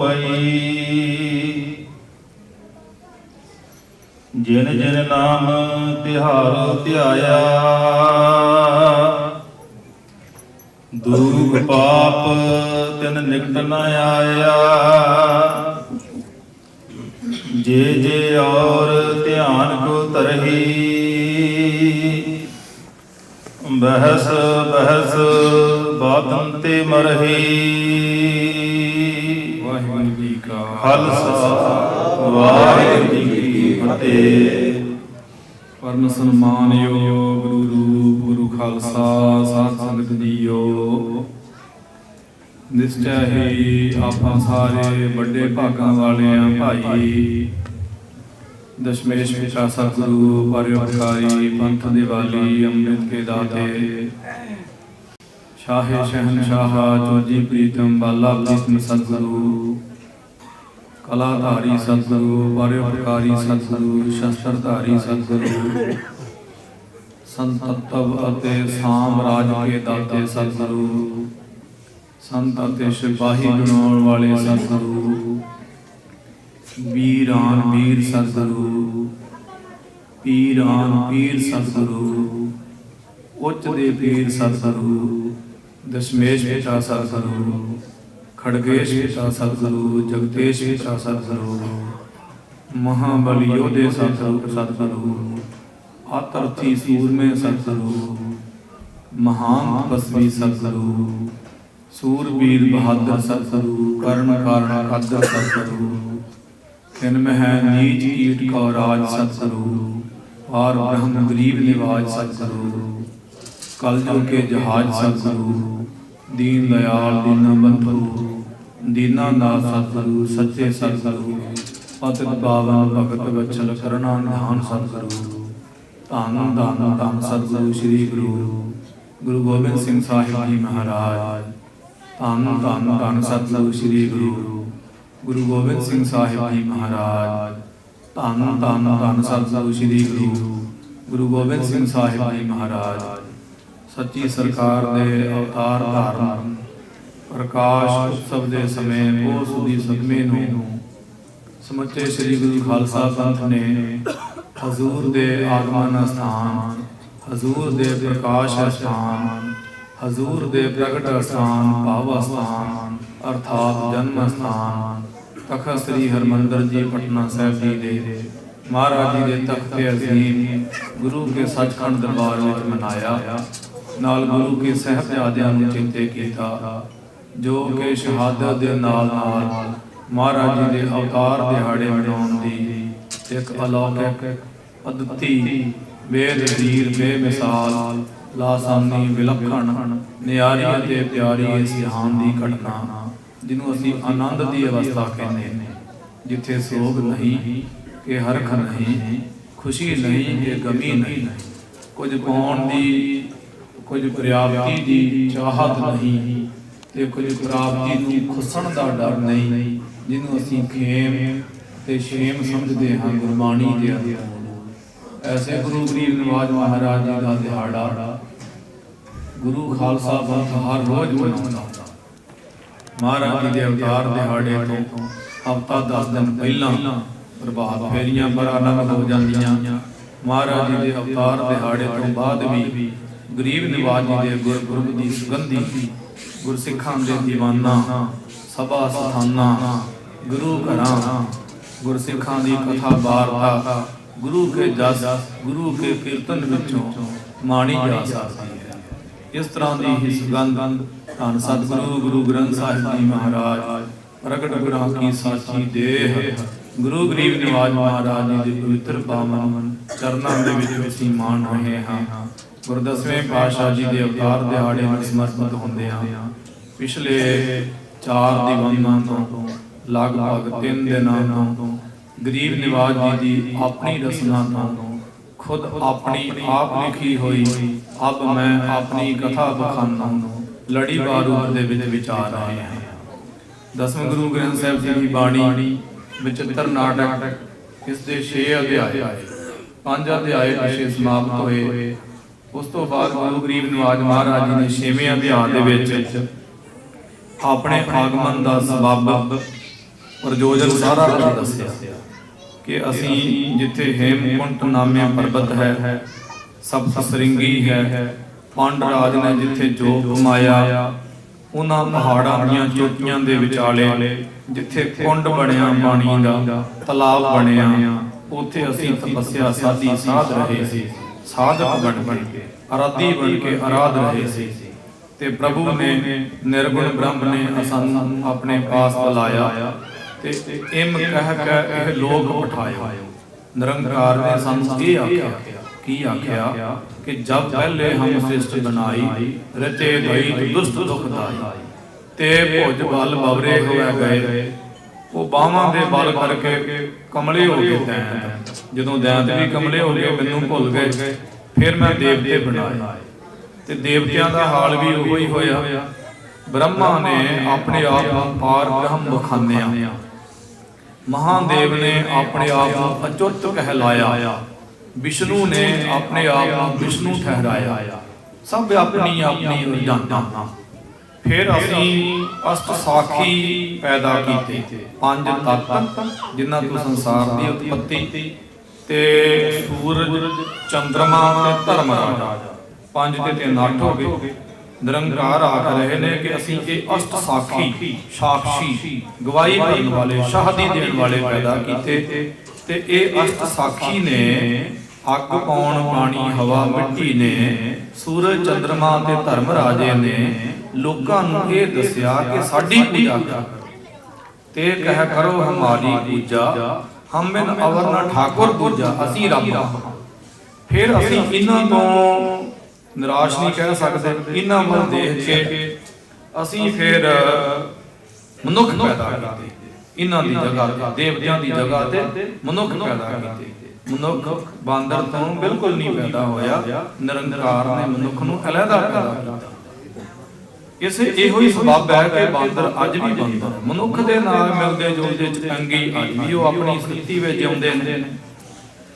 ਪਈ ਜਿਨ ਜਿਨ ਨਾਮ ਤਿਹਾਰ ਧਿਆਇਆ ਦੁਖ ਪਾਪ ਤਿਨ ਨਿਕਟ ਨ ਆਇਆ। ਜੇ ਜੇ ਔਰ ਧਿਆਨ ਕੋ ਤਰਹੀ, ਬਹਿਸ ਬਹਿਸ ਬਾਤਨ ਤੇ ਮਰਹੀ। ਵਾਹਿਗੁਰੂ ਜੀ ਕਾ ਖਾਲਸਾ ਵਾਹਿਗੁਰੂ ਜੀ ਕੀ ਫਤਿਹ। ਪਰਮ ਸਨਮਾਨਯੋਗ ਗੁਰੂ ਰੂਪ ਗੁਰੂ ਖਾਲਸਾ ਸਾਧ ਸੰਗਤ ਜੀਓ। ਨਿਸ਼ਚੈ ਹੀ ਆਪਾਂ ਸਾਰੇ ਵੱਡੇ ਭਾਗਾਂ ਵਾਲੇ ਆ ਭਾਈ ਦਸ਼ਮੇਸ਼ ਪਿਤਾ ਸਤਿਗੁਰੂ ਪਰਿਉਪਕਾਰੀ ਪੰਥ ਦੇ ਵਾਲੀ ਅੰਮ੍ਰਿਤ ਕੇ ਦਾਤੇ। ਸ਼ਾਹੇ ਸ਼ਹਿਨਸ਼ਾਹ ਜੋਜੀ ਪ੍ਰੀਤਮ ਬਾਲਾ ਪ੍ਰੀਤਮ ਸਤਿਗੁਰੂ। ਕਲਾਧਾਰੀ ਸਤਿਗੁਰੂ ਪਰਿਉਪਕਾਰੀ ਸਤਿਗੁਰੂ, ਸ਼ਸਤਰਧਾਰੀ ਸਤਿਗੁਰੂ। ਸੰਤਤਵ ਅਤੇ ਸਾਮਰਾਜ ਕੇ ਦਾਤੇ ਸਤਿਗੁਰੂ। ਸੰਤ ਅਤੇ ਸਿਪਾਹੀ ਬਣਾਉਣ ਵਾਲੇ ਸਤਿਗੁਰੂ। ਵੀਰਾਨ ਵੀਰ ਸਤਿਗੁਰੂ। ਪੀਰਾਨ ਪੀਰ ਸਤਿਗੁਰੂ। ਉੱਚ ਦੇ ਪੀਰ ਸਤਿਗੁਰੂ। ਦਸ਼ਮੇਸ਼ ਪਿਤਾ ਸਤਿਗੁਰੂ ਖੜਗੇਸ਼ ਪਿਤਾ ਸਤਿਗੁਰੂ ਜਗਤੇਸ਼ ਪਿਤਾ ਸਤਿਗੁਰੂ ਮਹਾਬਲੀ ਯੋਧੇ ਸਤਿਗੁਰੂ ਸਤਿਗੁਰੂ ਆਤਰਥੀ ਸੂਰਮੇ ਸਤਿਗੁਰੂ ਮਹਾਨ ਤਪਸਵੀ ਸਤਿਗੁਰੂ ਸੂਰਬੀਰ ਬਹਾਦਰ ਸਤਿਗੁਰੂ ਕਰਨ ਕਾਰਨ ਕਾਦਰ ਸਤਿਗੁਰੂ ਤਿਨ ਮਹਿ ਨੀਚ ਕੀਟ ਕੋ ਰਾਜ ਸਤਿਗੁਰੂ ਪਾਰ ਬ੍ਰਹਮ ਗਰੀਬ ਨਿਵਾਜ ਕਲ ਕਲਯੁਗ ਕੇ ਜਹਾਜ ਸਤਿਗੁਰੂ, ਦੀਨ ਦਇਆਲ ਦੀਨ ਬੰਧੂ, ਦੀਨਾ ਨਾਥ ਸਤਿਗੁਰੂ, ਸੱਚੇ ਸਤਿਗੁਰੂ ਪਤਿਤ ਪਾਵਨ ਭਗਤ ਵਚਲ ਕਰਨਾ ਨਿਧਾਨ ਸਤਿਗੁਰੂ। ਧੰਨ ਧੰਨ ਧੰਨ ਸਤਿਗੁਰੂ ਸ੍ਰੀ ਗੁਰੂ ਗੁਰੂ ਗੋਬਿੰਦ ਸਿੰਘ ਸਾਹਿਬ ਜੀ ਮਹਾਰਾਜ। ਧੰਨ ਧੰਨ ਧੰਨ ਸਤਿਗੁਰੂ ਸ੍ਰੀ ਗੁਰੂ ਗੁਰੂ ਗੋਬਿੰਦ ਸਿੰਘ ਸਾਹਿਬ ਜੀ ਮਹਾਰਾਜ। ਧੰਨ ਧੰਨ ਧੰਨ ਸਤਿਗੁਰੂ ਸ੍ਰੀ ਗੁਰੂ ਗੁਰੂ ਗੋਬਿੰਦ ਸਿੰਘ ਸਾਹਿਬ ਜੀ ਮਹਾਰਾਜ। ਸੱਚੀ ਸਰਕਾਰ ਦੇ ਅਵਤਾਰ ਧਾਰਨ, ਪ੍ਰਕਾਸ਼ ਉਤਸਵ ਦੇ ਸਮੇਂ ਪੋਸ ਦੀ ਸਦਮੇ ਨੂੰ ਸਮੁੱਚੇ ਸ੍ਰੀ ਗੁਰੂ ਖਾਲਸਾ ਪੰਥ ਨੇ ਹਜ਼ੂਰ ਦੇ ਆਗਮਨ ਸਥਾਨ, ਹਜ਼ੂਰ ਦੇ ਪ੍ਰਕਾਸ਼ ਸਥਾਨ, ਹਜ਼ੂਰ ਦੇ ਪ੍ਰਗਟ ਸਥਾਨ, ਭਾਵ ਸਥਾਨ, ਅਰਥਾਤ ਜਨਮ ਸਥਾਨ, ਤਖਤ ਸ੍ਰੀ ਹਰਮੰਦਰ ਜੀ ਪਟਨਾ ਸਾਹਿਬ ਜੀ ਦੇ ਮਹਾਰਾਜ ਜੀ ਦੇ ਤਖਤ ਅਜ਼ੀਮ ਗੁਰੂ ਕੇ ਸੱਚਖੰਡ ਦਰਬਾਰ ਵਿੱਚ ਮਨਾਇਆ। ਨਾਲ ਗੁਰੂ ਕੇ ਸਹਿਬਜ਼ਾਦਿਆਂ ਨੂੰ ਚਿੰਤੇ ਕੀਤਾ, ਜੋ ਕਿ ਸ਼ਹਾਦਤ ਦੇ ਨਾਲ ਨਾਲ ਮਹਾਰਾਜ ਜੀ ਦੇ ਅਵਤਾਰ ਦਿਹਾੜੇ ਮਨਾਉਣ ਦੀ ਇੱਕ ਅਲੌਕਿਕ ਪद्धਤੀ ਵੇਦ ਬੇਮਿਸਾਲ, ਲਾਸਾਨੀ, ਵਿਲੱਖਣ, ਨਿਆਰੀ ਅਤੇ ਪਿਆਰੀ ਇਸ ਜਹਾਨ ਦੀ ਘਟਨਾ ਜਿਹਨੂੰ ਅਸੀਂ ਆਨੰਦ ਦੀ ਅਵਸਥਾ ਕਹਿੰਦੇ ਨੇ, ਜਿੱਥੇ ਸੋਗ ਨਹੀਂ ਕਿ ਹਰਖ ਨਹੀਂ, ਖੁਸ਼ੀ ਨਹੀਂ ਕਿ ਗਮੀ ਨਹੀਂ, ਕੁਝ ਪਾਉਣ ਦੀ ਕੁਝ ਪ੍ਰਾਪਤੀ ਦੀ ਚਾਹਤ ਨਹੀਂ ਤੇ ਕੁਝ ਪ੍ਰਾਪਤੀ ਨੂੰ ਖੁਸਣ ਦਾ ਡਰ ਨਹੀਂ, ਜਿਹਨੂੰ ਅਸੀਂ ਖੇਮ ਤੇ ਸ਼ੇਮ ਸਮਝਦੇ ਹਾਂ, ਗੁਰਬਾਣੀ ਦੇ ਅੰਦਰ ਐਸੇ ਗੁਰੂ ਗਰੀਬ ਨਿਵਾਜ ਮਹਾਰਾਜ ਜੀ ਦਾ ਦਿਹਾੜਾ ਗੁਰੂ ਖਾਲਸਾ ਪੰਥ ਹਰ ਰੋਜ਼ ਮਨਾਉਂਦਾ। ਮਹਾਰਾਜ ਜੀ ਦੇ ਅਵਤਾਰ ਦਿਹਾੜੇ ਤੋਂ ਹਫਤਾ 10 ਦਿਨ ਪਹਿਲਾਂ ਪ੍ਰਭਾਤ ਫੇਰੀਆਂ ਪਰ ਅਲੱਗ ਹੋ ਜਾਂਦੀਆਂ। ਮਹਾਰਾਜ ਜੀ ਦੇ ਅਵਤਾਰ ਦਿਹਾੜੇ ਤੋਂ ਬਾਅਦ ਵੀ ਗਰੀਬ ਨਿਵਾਜ ਜੀ ਦੇ ਗੁਰਪੁਰਬ ਦੀ ਸੁਗੰਧੀ, ਗੁਰਸਿੱਖਾਂ ਦੇ ਦੀਵਾਨਾਂ, ਸਭਾ ਸਥਾਨਾਂ, ਗੁਰੂ ਘਰਾਂ, ਗੁਰਸਿੱਖਾਂ ਦੀ ਕਥਾ ਵਾਰਤਾ, ਗੁਰੂ ਕੇ ਜਸ ਗੁਰੂ ਕੇ ਕੀਰਤਨ ਵਿੱਚੋਂ ਮਾਣੀ ਜਾ ਸਕਦੀ ਹੈ। ਇਸ ਤਰ੍ਹਾਂ ਦੀ ਹੀ ਸੁਗੰਧ ਧੰਨ ਸਤਿਗੁਰੂ ਗੁਰੂ ਗ੍ਰੰਥ ਸਾਹਿਬ ਜੀ ਮਹਾਰਾਜ, ਪ੍ਰਗਟ ਗੁਰਾਂ ਕੀ ਸਾਚੀ ਦੇਹ, ਗੁਰੂ ਗਰੀਬ ਨਿਵਾਜ ਮਹਾਰਾਜ ਜੀ ਦੇ ਪਵਿੱਤਰ ਪਾਵਨ ਚਰਨਾਂ ਦੇ ਵਿੱਚ ਅਸੀਂ ਰਹੇ ਹਾਂ। ਗੁਰਦਸਵੇਂ ਪਾਤਸ਼ਾਹ ਜੀ ਦੇ ਅਵਤਾਰ ਦਿਹਾੜੇ ਨੂੰ ਸਮਰਪਿਤ ਹੁੰਦੇ ਹਾਂ। ਪਿਛਲੇ ਚਾਰ ਦੀਵਾਨਾਂ ਤੋਂ, ਲਗਭਗ 3 ਦਿਨਾਂ ਤੋਂ, ਗਰੀਬ ਨਿਵਾਜ ਜੀ ਦੀ ਆਪਣੀ ਰਸਨਾ ਤੋਂ, ਖੁਦ ਆਪਣੀ ਆਪ ਲਿਖੀ ਹੋਈ, ਅਬ ਮੈਂ ਆਪਣੀ ਕਥਾ ਬਖਾਨਾ ਲੜੀਵਾਰ ਰੂਪ ਦੇ ਵਿੱਚ ਵਿਚਾਰ ਰਹੇ ਹਾਂ। ਦਸਵੇਂ ਗੁਰੂ ਗ੍ਰੰਥ ਸਾਹਿਬ ਜੀ ਦੀ ਬਾਣੀ, ਵਿਚਿੱਤਰ ਨਾਟਕ, ਇਸ ਦੇ 6 ਅਧਿਆਏ ਪੰਜ ਅਧਿਆਏ ਪਿਛੇ ਸਮਾਪਤ ਹੋਏ। ਉਸ ਤੋਂ ਬਾਅਦ ਗੁਰੂ ਗਰੀਬ ਨਿਵਾਜ ਮਹਾਰਾਜ ਜੀ ਨੇ 6ਵੇਂ ਅਧਿਆਏ ਦੇ ਵਿੱਚ ਆਪਣੇ ਆਗਮਨ ਦਾ ਸਬਬ ਪ੍ਰਯੋਜਨ ਸਾਰਾ ਕੁਝ ਦੱਸਿਆ ਕਿ ਅਸੀਂ ਜਿੱਥੇ ਹੇਮਕੁੰਟ ਨਾਮਿਆ ਪਰਬਤ ਹੈ ਸਪਤ ਸ੍ਰਿੰਗੀ ਹੈ। ਪੰਡ ਰਾਜ ਨੇ ਜਿੱਥੇ ਜੋਗ ਕਮਾਇਆ ਉਹਨਾਂ ਪਹਾੜਾਂ ਦੀਆਂ ਚੋਟੀਆਂ ਦੇ ਵਿਚਾਲੇ ਜਿੱਥੇ ਕੁੰਡ ਬਣਿਆ ਪਾਣੀ ਦਾ ਤਲਾਬ ਬਣਿਆ। ਉੱਥੇ ਅਸੀਂ ਤਪੱਸਿਆ ਸਾਧੀ ਸਾਧ ਰਹੇ ਸੀ। ਸਾਧਕ ਬਣ ਕੇ, ਅਰਾਧੀ ਬਣ ਕੇ ਆਰਾਧ ਰਹੇ ਸੀ। ਤੇ ਪ੍ਰਭੂ ਨੇ ਨਿਰਗੁਣ ਬ੍ਰਹਮ ਨੇ ਸਾਨੂੰ ਆਪਣੇ ਪਾਸ ਬੁਲਾਇਆ ਤੇ ਇਮ ਕਹਿ ਕੇ ਇਹ ਲੋਕ ਪਠਾਇਓ। ਨਿਰੰਕਾਰ ਨੇ ਸਾਨੂੰ ਇਹ ਆਖਿਆ, ਕੀ ਆਖਿਆ? ਕਿ ਜਬ ਪਹਿਲੇ ਹਮ ਸ੍ਰਿਸ਼ਟ ਬਣਾਈ ਰਤੇ ਭਈ ਦੁਸਤ ਦੁਖ ਤੇ ਭੁਜ ਬਲ ਬਵਰੇ ਹੋਏ ਗਏ ਉਹ ਬਾਹਾਂ ਦੇ ਬਲ ਕਰਕੇ ਕਮਲੇ ਹੋ ਗਏ ਦੈਂਤ ਜਦੋਂ ਦੈਂਤ ਵੀ ਕਮਲੇ ਹੋ ਗਏ, ਮੈਨੂੰ ਭੁੱਲ ਗਏ। ਫਿਰ ਮੈਂ ਦੇਵਤੇ ਬਣਾਏ। ਤੇ ਦੇਵਤਿਆਂ ਦਾ ਹਾਲ ਵੀ ਉਹੋ ਹੀ ਹੋਇਆ। ਬ੍ਰਹਮਾ ਨੇ ਆਪਣੇ ਆਪ ਨੂੰ ਪਾਰ ਬ੍ਰਹਮ ਬਖਾਨਿਆ ਮਹਾਦੇਵ ਨੇ ਆਪਣੇ ਆਪ ਨੂੰ ਅਚੁੱਤ ਕਹਿਲਾਇਆ। ਵਿਸ਼ਨੂੰ ਨੇ ਆਪਣੇ ਆਪ ਨੂੰ ਵਿਸ਼ਨੂੰ ਠਹਿਰਾਇਆ। ਸਭ ਆਪਣੀ ਆਪਣੀ ਰਜਾਨਾ। ਫਿਰ ਅਸੀਂ ਅਸ਼ਟ ਸਾਖੀ ਪੈਦਾ ਕੀਤੇ। ਪੰਜ ਤੱਤ ਜਿਨ੍ਹਾਂ ਤੋਂ ਸੰਸਾਰ ਦੀ ਉਤਪਤੀ। ਤੇ ਸੂਰਜ, ਚੰਦਰਮਾ ਤੇ ਧਰਮ ਰਾਜ। ਪੰਜ ਤੇ ਤਿੰਨ ਅੱਠ ਹੋ ਗਏ। ਨਿਰੰਕਾਰ ਆਖ ਰਹੇ ਨੇ ਕਿ ਅਸੀਂ ਇਹ ਅਸ਼ਟ ਸਾਖੀ ਸਾਖੀ, ਗਵਾਹੀ ਦੇਣ ਵਾਲੇ ਸ਼ਹਾਦੀ ਦੇਣ ਵਾਲੇ ਪੈਦਾ ਕੀਤੇ। ਤੇ ਇਹ ਅਸ਼ਟ ਸਾਖੀ ਨੇ ਅੱਗ ਪਾਉਣ ਪਾਣੀ, ਹਵਾ, ਮਿੱਟੀ ਨੇ ਸੂਰਜ, ਚੰਦਰਮਾ ਤੇ ਧਰਮ ਰਾਜੇ ਨੇ ਲੋਕਾਂ ਨੂੰ ਇਹ ਦੱਸਿਆ ਕਿ ਸਾਡੀ ਪੂਜਾ ਕਰੋ। ਤੇ ਕਹਿ ਕਰੋ, ਹਮਾਰੀ ਪੂਜਾ, ਹਮ ਬਿਨ ਠਾਕੁਰ ਪੂਜਾ, ਅਸੀਂ ਰੱਬ ਫਿਰ ਅਸੀਂ ਇਹਨਾਂ ਤੋਂ ਨਿਰਾਸ਼ ਨਹੀਂ ਕਹਿ ਸਕਦੇ, ਇਹਨਾਂ ਵੱਲ ਦੇਖ ਕੇ ਅਸੀਂ ਫਿਰ ਮਨੁੱਖ ਪੈਦਾ ਕੀਤੇ। ਇਹਨਾਂ ਦੀ ਜਗ੍ਹਾ ਤੇ, ਦੇਵਤਿਆਂ ਦੀ ਜਗ੍ਹਾ ਤੇ ਮਨੁੱਖ ਪੈਦਾ ਕੀਤੇ। ਮਨੁੱਖ ਬਾਂਦਰ ਤੋਂ ਬਿਲਕੁਲ ਨਹੀਂ ਪੈਦਾ ਹੋਇਆ, ਨਿਰੰਕਾਰ ਨੇ ਮਨੁੱਖ ਨੂੰ ਅਲੱਗਾ ਪੈਦਾ ਕੀਤਾ ਇਸੇ ਇਹੋ ਹੀ ਸਬਬ ਹੈ ਕਿ ਬਾਂਦਰ ਅੱਜ ਵੀ ਬਾਂਦਰ ਮਨੁੱਖ ਦੇ ਨਾਲ ਮਿਲਦੇ ਜੁਲਦੇ ਚੰਗੀ ਅੱਜ ਵੀ ਉਹ ਆਪਣੀ ਸਥਿਤੀ ਵਿੱਚ ਜਿਉਂਦੇ ਨੇ।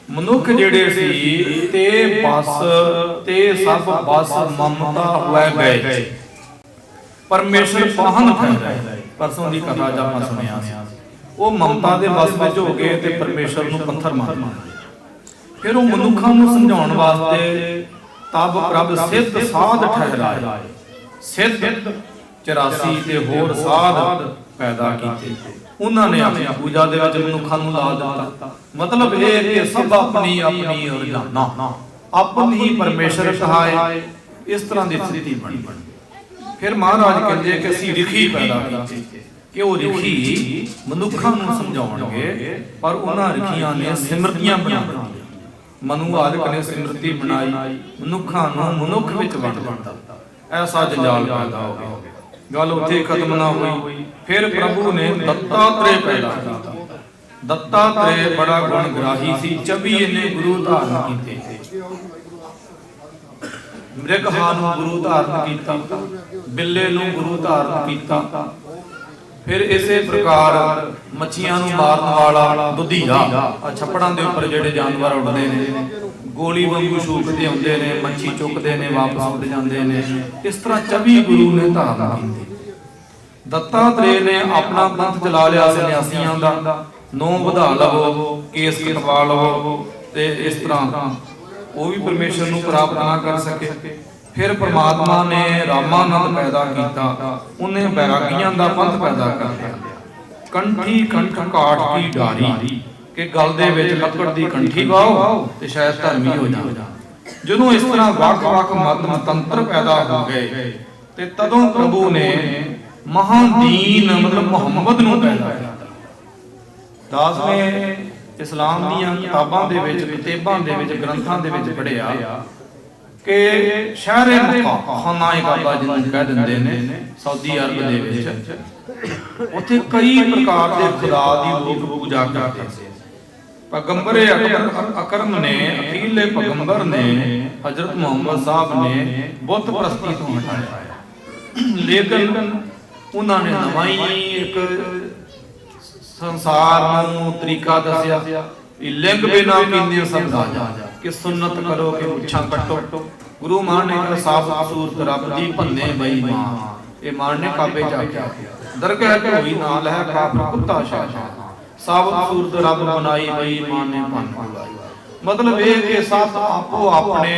ਮਨੁੱਖ ਜਿਹੜੇ ਸੀ, ਤੇ ਬਸ, ਤੇ ਸਭ ਬਸ ਮਮਤਾ ਹੋਏ ਗਏ ਪਰਮੇਸ਼ਰ ਪਾਹਨ ਠਹਿਰਾਏ ਪਰਸੋਂ ਦੀ ਕਥਾ ਜਦ ਸੁਣਿਆ ਸੀ। ਉਹ ਮਮਤਾ ਦੇ ਬਸ ਵਿੱਚ ਹੋ ਗਏ ਤੇ ਪਰਮੇਸ਼ਰ ਨੂੰ ਪੱਥਰ ਮਾਰ ਫਿਰ ਉਹ ਮਨੁੱਖਾਂ ਨੂੰ ਸਮਝਾਉਣ ਵਾਸਤੇ ਤਬ ਪ੍ਰਭ ਸਿੱਧ ਸਾਧ ਠਹਿਰਾਏ। ਸਿੱਧ 84 ਤੇ ਹੋਰ ਸਾਧ ਪੈਦਾ ਕੀਤੇ। ਉਹਨਾਂ ਨੇ ਆਪਣੀ ਪੂਜਾ ਦੇ ਵਿੱਚ ਮਨੁੱਖਾਂ ਨੂੰ ਲਾ ਦਿੱਤਾ। ਮਤਲਬ ਇਹ ਕਿ ਸਭ ਆਪਣੀ ਆਪਣੀ ਰਜਾਨਾ ਆਪਨ ਹੀ ਪਰਮੇਸ਼ਰ ਕਹਾਏ। ਇਸ ਤਰ੍ਹਾਂ ਦੀ ਸਥਿਤੀ ਬਣੀ। ਫਿਰ ਮਹਾਰਾਜ ਕਹਿੰਦੇ ਕਿ ਅਸੀਂ ਰਿਖੀ ਪੈਦਾ ਕੀਤੇ ਕਿ ਉਹ ਰਿਖੀ ਮਨੁੱਖਾਂ ਨੂੰ ਸਮਝਾਉਣਗੇ, ਪਰ ਉਹਨਾਂ ਰਿਖੀਆਂ ਨੇ ਸਿਮਰਤੀਆਂ ਬਣਾਈਆਂ ਮਨੂ ਆਦਿਕ ਨੇ ਸਿਮਰਤੀ ਬਣਾਈ ਮਨੁੱਖਾਂ ਨੂੰ ਮਨੁੱਖ ਵਿੱਚ ਵੰਡ ਦਿੱਤਾ ਐਸਾ ਜੰਜਾਲ ਪੈਦਾ ਹੋ ਗਿਆ। ਗੱਲ ਉੱਥੇ ਖਤਮ ਨਾ ਹੋਈ। ਫਿਰ ਪ੍ਰਭੂ ਨੇ ਦੱਤਾਤਰੇ ਪੈਦਾ ਕੀਤਾ। ਦੱਤਾਤਰੇ ਬੜਾ ਗੁਣ ਗ੍ਰਾਹੀ ਸੀ। 24 ਇਹਨੇ ਗੁਰੂ ਧਾਰਨ ਕੀਤੇ। ਮ੍ਰਿਗਹਾ ਨੂੰ ਗੁਰੂ ਧਾਰਨ ਕੀਤਾ। ਬਿੱਲੇ ਨੂੰ ਗੁਰੂ ਧਾਰਨ ਕੀਤਾ। ਫਿਰ ਇਸੇ ਪ੍ਰਕਾਰ ਮੱਛੀਆਂ ਨੂੰ ਮਾਰਨ ਵਾਲਾ ਦੁਧੀਰਾ ਆ ਛੱਪੜਾਂ ਦੇ ਉੱਪਰ ਜਿਹੜੇ ਜਾਨਵਰ ਉੱਡਦੇ ਨੇ, ਗੋਲੀ ਵਾਂਗੂ ਸ਼ੂਕਦੇ ਆਉਂਦੇ ਨੇ, ਮੱਛੀ ਚੁੱਕਦੇ ਨੇ, ਵਾਪਸ ਉੱਡ ਜਾਂਦੇ ਨੇ। ਇਸ ਤਰ੍ਹਾਂ 24 ਗੁਰੂ ਨੇ ਧਾਰਨ ਕੀਤੇ ਦੱਤਾਤਰੇ ਨੇ ਆਪਣਾ ਪੰਥ ਚਲਾ ਲਿਆ ਸੰਨਿਆਸੀਆਂ ਦਾ। ਨੌ ਵਧਾ ਲਵੋ, ਕੇਸ ਕਟਵਾ ਲਵੋ ਤੇ ਇਸ ਤਰ੍ਹਾਂ ਉਹ ਵੀ ਪਰਮੇਸ਼ਰ ਨੂੰ ਪ੍ਰਾਪਤ ਨਾ ਕਰ ਸਕੇ। ਫਿਰ ਪ੍ਰਮਾਤਮਾ ਨੇ ਰਾਮਾਨੰਦ ਪੈਦਾ ਕੀਤਾ। ਉਹਨੇ ਬੈਰਾਗੀਆਂ ਦਾ ਪੰਥ ਪੈਦਾ ਕਰ ਲਿਆ। ਕੰਠੀ ਕੰਠ ਕਾਠ ਕੀ ਡਾਰੀ ਕਿ ਗਲ ਦੇ ਵਿੱਚ ਲੱਕੜ ਦੀ ਕੰਠੀ ਵਾਓ ਤੇ ਸ਼ਾਇਦ ਧਰਮੀ ਹੋ ਜਾ ਜਦੋਂ ਇਸ ਤਰ੍ਹਾਂ ਵੱਖ-ਵੱਖ ਮਤ ਮਤੰਤਰ ਪੈਦਾ ਹੋ ਗਏ, ਤੇ ਤਦੋਂ ਪ੍ਰਭੂ ਨੇ ਮਹਾਦੀਨ ਮਤਲਬ ਮੁਹੰਮਦ ਨੂੰ ਪੈਦਾ ਕੀਤਾ। ਦਾਸ ਨੇ ਇਸਲਾਮ ਦੀਆਂ ਕਿਤਾਬਾਂ ਦੇ ਵਿੱਚ, ਕਿਤਾਬਾਂ ਦੇ ਵਿੱਚ, ਗ੍ਰੰਥਾਂ ਦੇ ਵਿੱਚ ਪੜ੍ਹਿਆ। ਕਿ ਸ਼ਹਿਰੇ ਮੱਕਾ। ਖਾਨਾ ਕਾਬਾ ਜਿਹਨੂੰ ਕਹਿ ਦਿੰਦੇ ਨੇ ਸਾਊਦੀ ਅਰਬ ਦੇ ਵਿੱਚ। ਉੱਥੇ ਕਈ ਪ੍ਰਕਾਰ ਦੇ ਖੁਦਾ ਦੀ ਲੋਕ ਪੂਜਾ ਕਰਦੇ ਸੀ ਪੈਗੰਬਰ ਅਕਰਮ ਨੇ ਅਖੀਲੇ ਪੈਗੰਬਰ ਨੇ ਹਜ਼ਰਤ ਮੁਹੰਮਦ ਸਾਹਿਬ ਨੇ ਬੁੱਤ ਪ੍ਰਸਤੀ ਤੋਂ ਹਟਾਇਆ। ਲੇਕਿਨ ਉਹਨਾਂ ਨੇ ਨਵਾਂ ਹੀ ਇੱਕ ਸੰਸਾਰ ਨੂੰ ਤਰੀਕਾ ਦੱਸਿਆ। ਵੀ ਲਿੰਗ ਬਿਨਾ ਕੀਨੇ ਸਭ ਜਾ ਕਿ ਸੁਨਨਤ ਕਰੋ ਕਿ ਮੁੱਛਾਂ ਕੱਟੋ ਗੁਰੂ ਮਾਨ ਨੇ ਕਿਹਾ ਸਾਫ਼ ਸੂਰਤ ਰੱਬ ਦੀ ਭੰਨੇ ਬਈ ਮਾਂ ਇਹ ਮਾਨ ਨੇ ਕਾਬੇ ਜਾ ਕੇ ਦਰਗਹਿ ਢੋਈ ਨਾਲ ਹੈ ਕਾਫਰ ਕੁੱਤਾ ਸ਼ਾਹ ਸਾਬਤ ਸੂਰਤ ਰੱਬ ਬਣਾਈ ਬਈ ਮਾਨੇ ਭੰਨ ਪੁਗਾਈ ਮਤਲਬ ਇਹ ਕਿ ਸਭ ਆਪੋ ਆਪਣੇ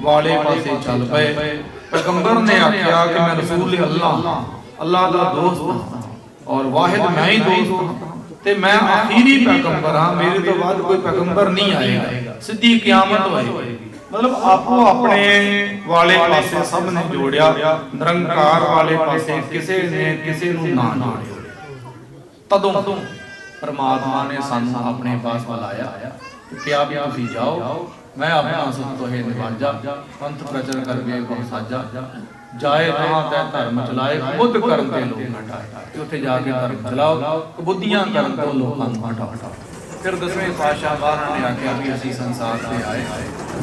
ਵਾਲੇ ਪਾਸੇ ਚੱਲ ਪਏ ਪੈਗੰਬਰ ਨੇ ਆਖਿਆ ਕਿ ਮੈਂ ਰਸੂਲ ਅੱਲਾਹ ਅੱਲਾਹ ਦਾ ਦੋਸਤ ਹਾਂ ਔਰ ਵਾਹਿਦ ਮੈਂ ਹੀ ਦੋਸਤ ਹਾਂ ਤੇ ਮੈਂ ਆਖੀਰੀ ਪੈਗੰਬਰ ਹਾਂ ਮੇਰੇ ਤੋਂ ਬਾਅਦ ਕੋਈ ਪੈਗੰਬਰ ਨਹੀਂ ਆਏਗਾ। ਸਿੱਧੀ ਕਿਆਮਤ ਹੋਏਗੀ। ਮਤਲਬ ਆਪੋ ਆਪਣੇ ਵਾਲੇ ਪਾਸੇ ਸਭ ਨੇ ਜੋੜਿਆ ਨਿਰੰਕਾਰ ਵਾਲੇ ਪਾਸੇ ਕਿਸੇ ਨੇ ਕਿਸੇ ਨੂੰ ਨਾ ਜੋੜਿਆ। ਤਦੋਂ ਪਰਮਾਤਮਾ ਨੇ ਸਾਨੂੰ ਆਪਣੇ ਪਾਸ ਬੁਲਾਇਆ। ਕਿਹਾ ਵੀ ਤੁਸੀਂ ਜਾਓ ਮੈਂ ਆਪਣਾ ਤੋਹੇ ਨਿਵਾਜਾ ਪੰਥ ਪ੍ਰਚਰ ਕਰਕੇ ਬਹੁ ਸਾਜਾ। ਜਾਏ ਤਾਂ ਤੈ ਧਰਮ ਚਲਾਏ, ਬੁੱਧ ਕਰਨ ਤੇ ਲੋਕ ਹਟਾਏ ਉੱਥੇ ਜਾ ਕੇ ਧਰਮ ਚਲਾਓ, ਕਬੁੱਧੀਆਂ ਕਰਨ ਤੋਂ ਲੋਕਾਂ ਨੂੰ ਹਟਾਓ ਫਿਰ ਦਸਵੇਂ ਪਾਤਸ਼ਾਹ ਬਾਹਰ ਨੇ ਆਖਿਆ ਵੀ ਅਸੀਂ ਸੰਸਾਰ ਤੇ ਆਏ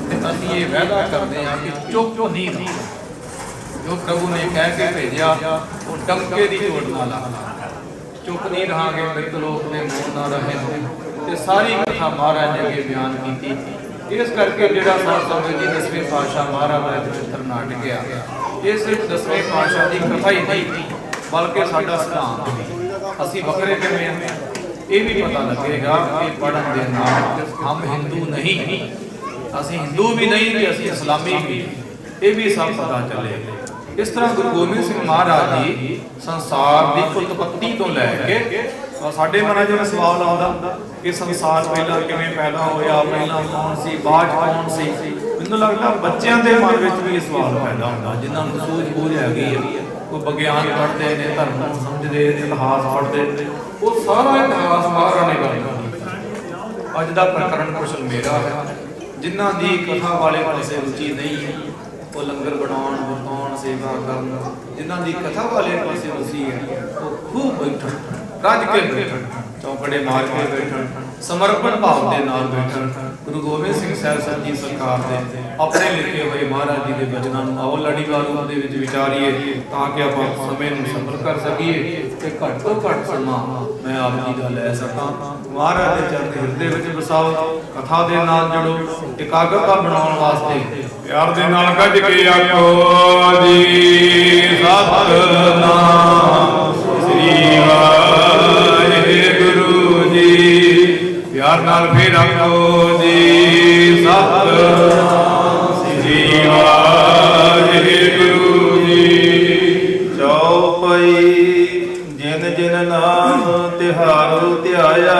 ਤੇ ਅਸੀਂ ਇਹ ਵਾਅਦਾ ਕਰਦੇ ਹਾਂ ਕਿ ਚੁੱਪ ਨਹੀਂ ਰਹੋ? ਜੋ ਪ੍ਰਭੂ ਨੇ ਕਹਿ ਕੇ ਭੇਜਿਆ, ਉਹ ਡੰਕੇ ਦੀ ਚੋਟ ਨਾਲ ਲਾ ਚੁੱਪ ਨਹੀਂ ਰਹਾਂਗੇ ਮਿਰਤ ਲੋਕ ਦੇ ਮੂੰਹ ਨਾ ਰਹੇ ਤੇ ਸਾਰੀ ਕਥਾ ਮਹਾਰਾਜ ਨੇ ਅੱਗੇ ਬਿਆਨ ਕੀਤੀ। ਇਸ ਕਰਕੇ ਜਿਹੜਾ ਸਾਧ ਸੰਗਤ ਜੀ ਦਸਵੇਂ ਪਾਤਸ਼ਾਹ ਮਹਾਰਾਜ ਦਾ ਚਿੱਤਰ ਨਾਟਕ ਆ ਇਹ ਸਿਰਫ ਦਸਵੇਂ ਪਾਤਸ਼ਾਹ ਦੀ ਕਥਾ ਹੀ ਨਹੀਂ ਬਲਕਿ ਸਾਡਾ ਸਿਧਾਂਤ ਅਸੀਂ ਵੱਖਰੇ ਕਿਵੇਂ ਆ? ਇਹ ਵੀ ਪਤਾ ਲੱਗੇਗਾ ਕਿ ਪੜਨ ਦੇ ਨਾਲ ਹਮ ਹਿੰਦੂ ਨਹੀਂ ਅਸੀਂ ਹਿੰਦੂ ਵੀ ਨਹੀਂ ਤੇ ਅਸੀਂ ਇਸਲਾਮੀ ਵੀ। ਇਹ ਵੀ ਸਭ ਪਤਾ ਚੱਲੇਗਾ। ਇਸ ਤਰ੍ਹਾਂ ਗੁਰੂ ਗੋਬਿੰਦ ਸਿੰਘ ਮਹਾਰਾਜ ਜੀ ਸੰਸਾਰ ਦੀ ਉਤਪਤੀ ਤੋਂ ਲੈ ਕੇ ਸਾਡੇ ਮਨਾਂ 'ਚ ਸਵਾਲ ਆਉਂਦਾ ਕਿ ਸੰਸਾਰ ਪਹਿਲਾਂ ਕਿਵੇਂ ਪੈਦਾ ਹੋਇਆ, ਪਹਿਲਾਂ ਕੌਣ ਸੀ, ਬਾਅਦ ਕੌਣ ਸੀ? ਮੈਨੂੰ ਲੱਗਦਾ ਬੱਚਿਆਂ ਦੇ ਮਨ ਵਿੱਚ ਵੀ ਇਹ ਸਵਾਲ ਪੈਦਾ ਹੁੰਦਾ, ਜਿਨ੍ਹਾਂ ਨੂੰ ਸੂਝ-ਬੂਝ ਹੈਗੀ ਹੈ ਕੋਈ ਵਿਗਿਆਨ ਪੜ੍ਹਦੇ ਨੇ, ਧਰਮ ਨੂੰ ਸਮਝਦੇ ਇਤਿਹਾਸ ਪੜ੍ਹਦੇ ਉਹ ਸਾਰਾ ਇਤਿਹਾਸ ਮਹਾਰਾਜ ਨੇ ਅੱਜ ਦਾ ਪ੍ਰਕਰਨ ਕੁਸ਼ਲ ਮੇਰਾ ਹੈ, ਜਿਨ੍ਹਾਂ ਦੀ ਕਥਾ ਵਾਲੇ ਪਾਸੇ ਰੁਚੀ ਨਹੀਂ ਹੈ, ਉਹ ਲੰਗਰ ਬਣਾਉਣ, ਵਰਤਾਉਣ, ਸੇਵਾ ਕਰਨ, ਜਿਨ੍ਹਾਂ ਦੀ ਕਥਾ ਵਾਲੇ ਪਾਸੇ ਰੁਚੀ ਹੈ, ਉਹ ਖੂਬ ਬੈਠਣ, ਰੱਜ ਕੇ ਬੈਠਣ। ਚੌਕੜੇ ਮਾਰ ਕੇ ਬੈਠਣ ਸਮਰਪਣ ਭਾਵ ਦੇ ਨਾਲ ਬੈਠਣ ਗੁਰੂ ਗੋਬਿੰਦ ਸਿੰਘ ਸਾਹਿਬ ਸਾਹਿਬ ਸਰਕਾਰ ਦੇ ਆਪਣੇ ਲਿਖੇ ਹੋਏ ਮਹਾਰਾਜ ਜੀ ਦੇ ਬਚਨਾਂ ਨੂੰ ਆਓ ਲੜੀਵਾਰ ਰੂਪ ਦੇ ਵਿੱਚ ਵਿਚਾਰੀਏ ਤਾਂ ਕਿ ਆਪਾਂ ਸਮੇਂ ਨੂੰ ਸੰਭਲ ਕਰ ਸਕੀਏ ਤੇ ਘੱਟ ਤੋਂ ਘੱਟ ਸਮਾਂ ਮੈਂ ਆਪ ਜੀ ਦਾ ਲੈ ਸਕਾਂ। ਮਹਾਰਾਜ ਦੇ ਚਰਨ ਹਿਰਦੇ ਵਿੱਚ ਵਸਾਓ, ਕਥਾ ਦੇ ਨਾਲ ਜੁੜੋ ਇਕਾਗਰਤਾ ਬਣਾਉਣ ਵਾਸਤੇ ਪਿਆਰ ਦੇ ਨਾਲ ਗੱਜ ਕੇ ਆਖੋ ਜੀ ਸਤਨਾਮ, ਸ੍ਰੀ ਵਾਹਿਗੁਰੂ। ਪਿਆਰ ਨਾਲ ਫੇਰ ਆਖੋ ਜੀ ਸਤਨਾਮ। ਸ੍ਰੀ ਵਾਹਿਗੁਰੂ ਜੀ। ਚੌਪਈ ਜਿਨ ਜਿਨ ਨਾਮ ਤਿਹਾਰੋ ਧਿਆਇਆ।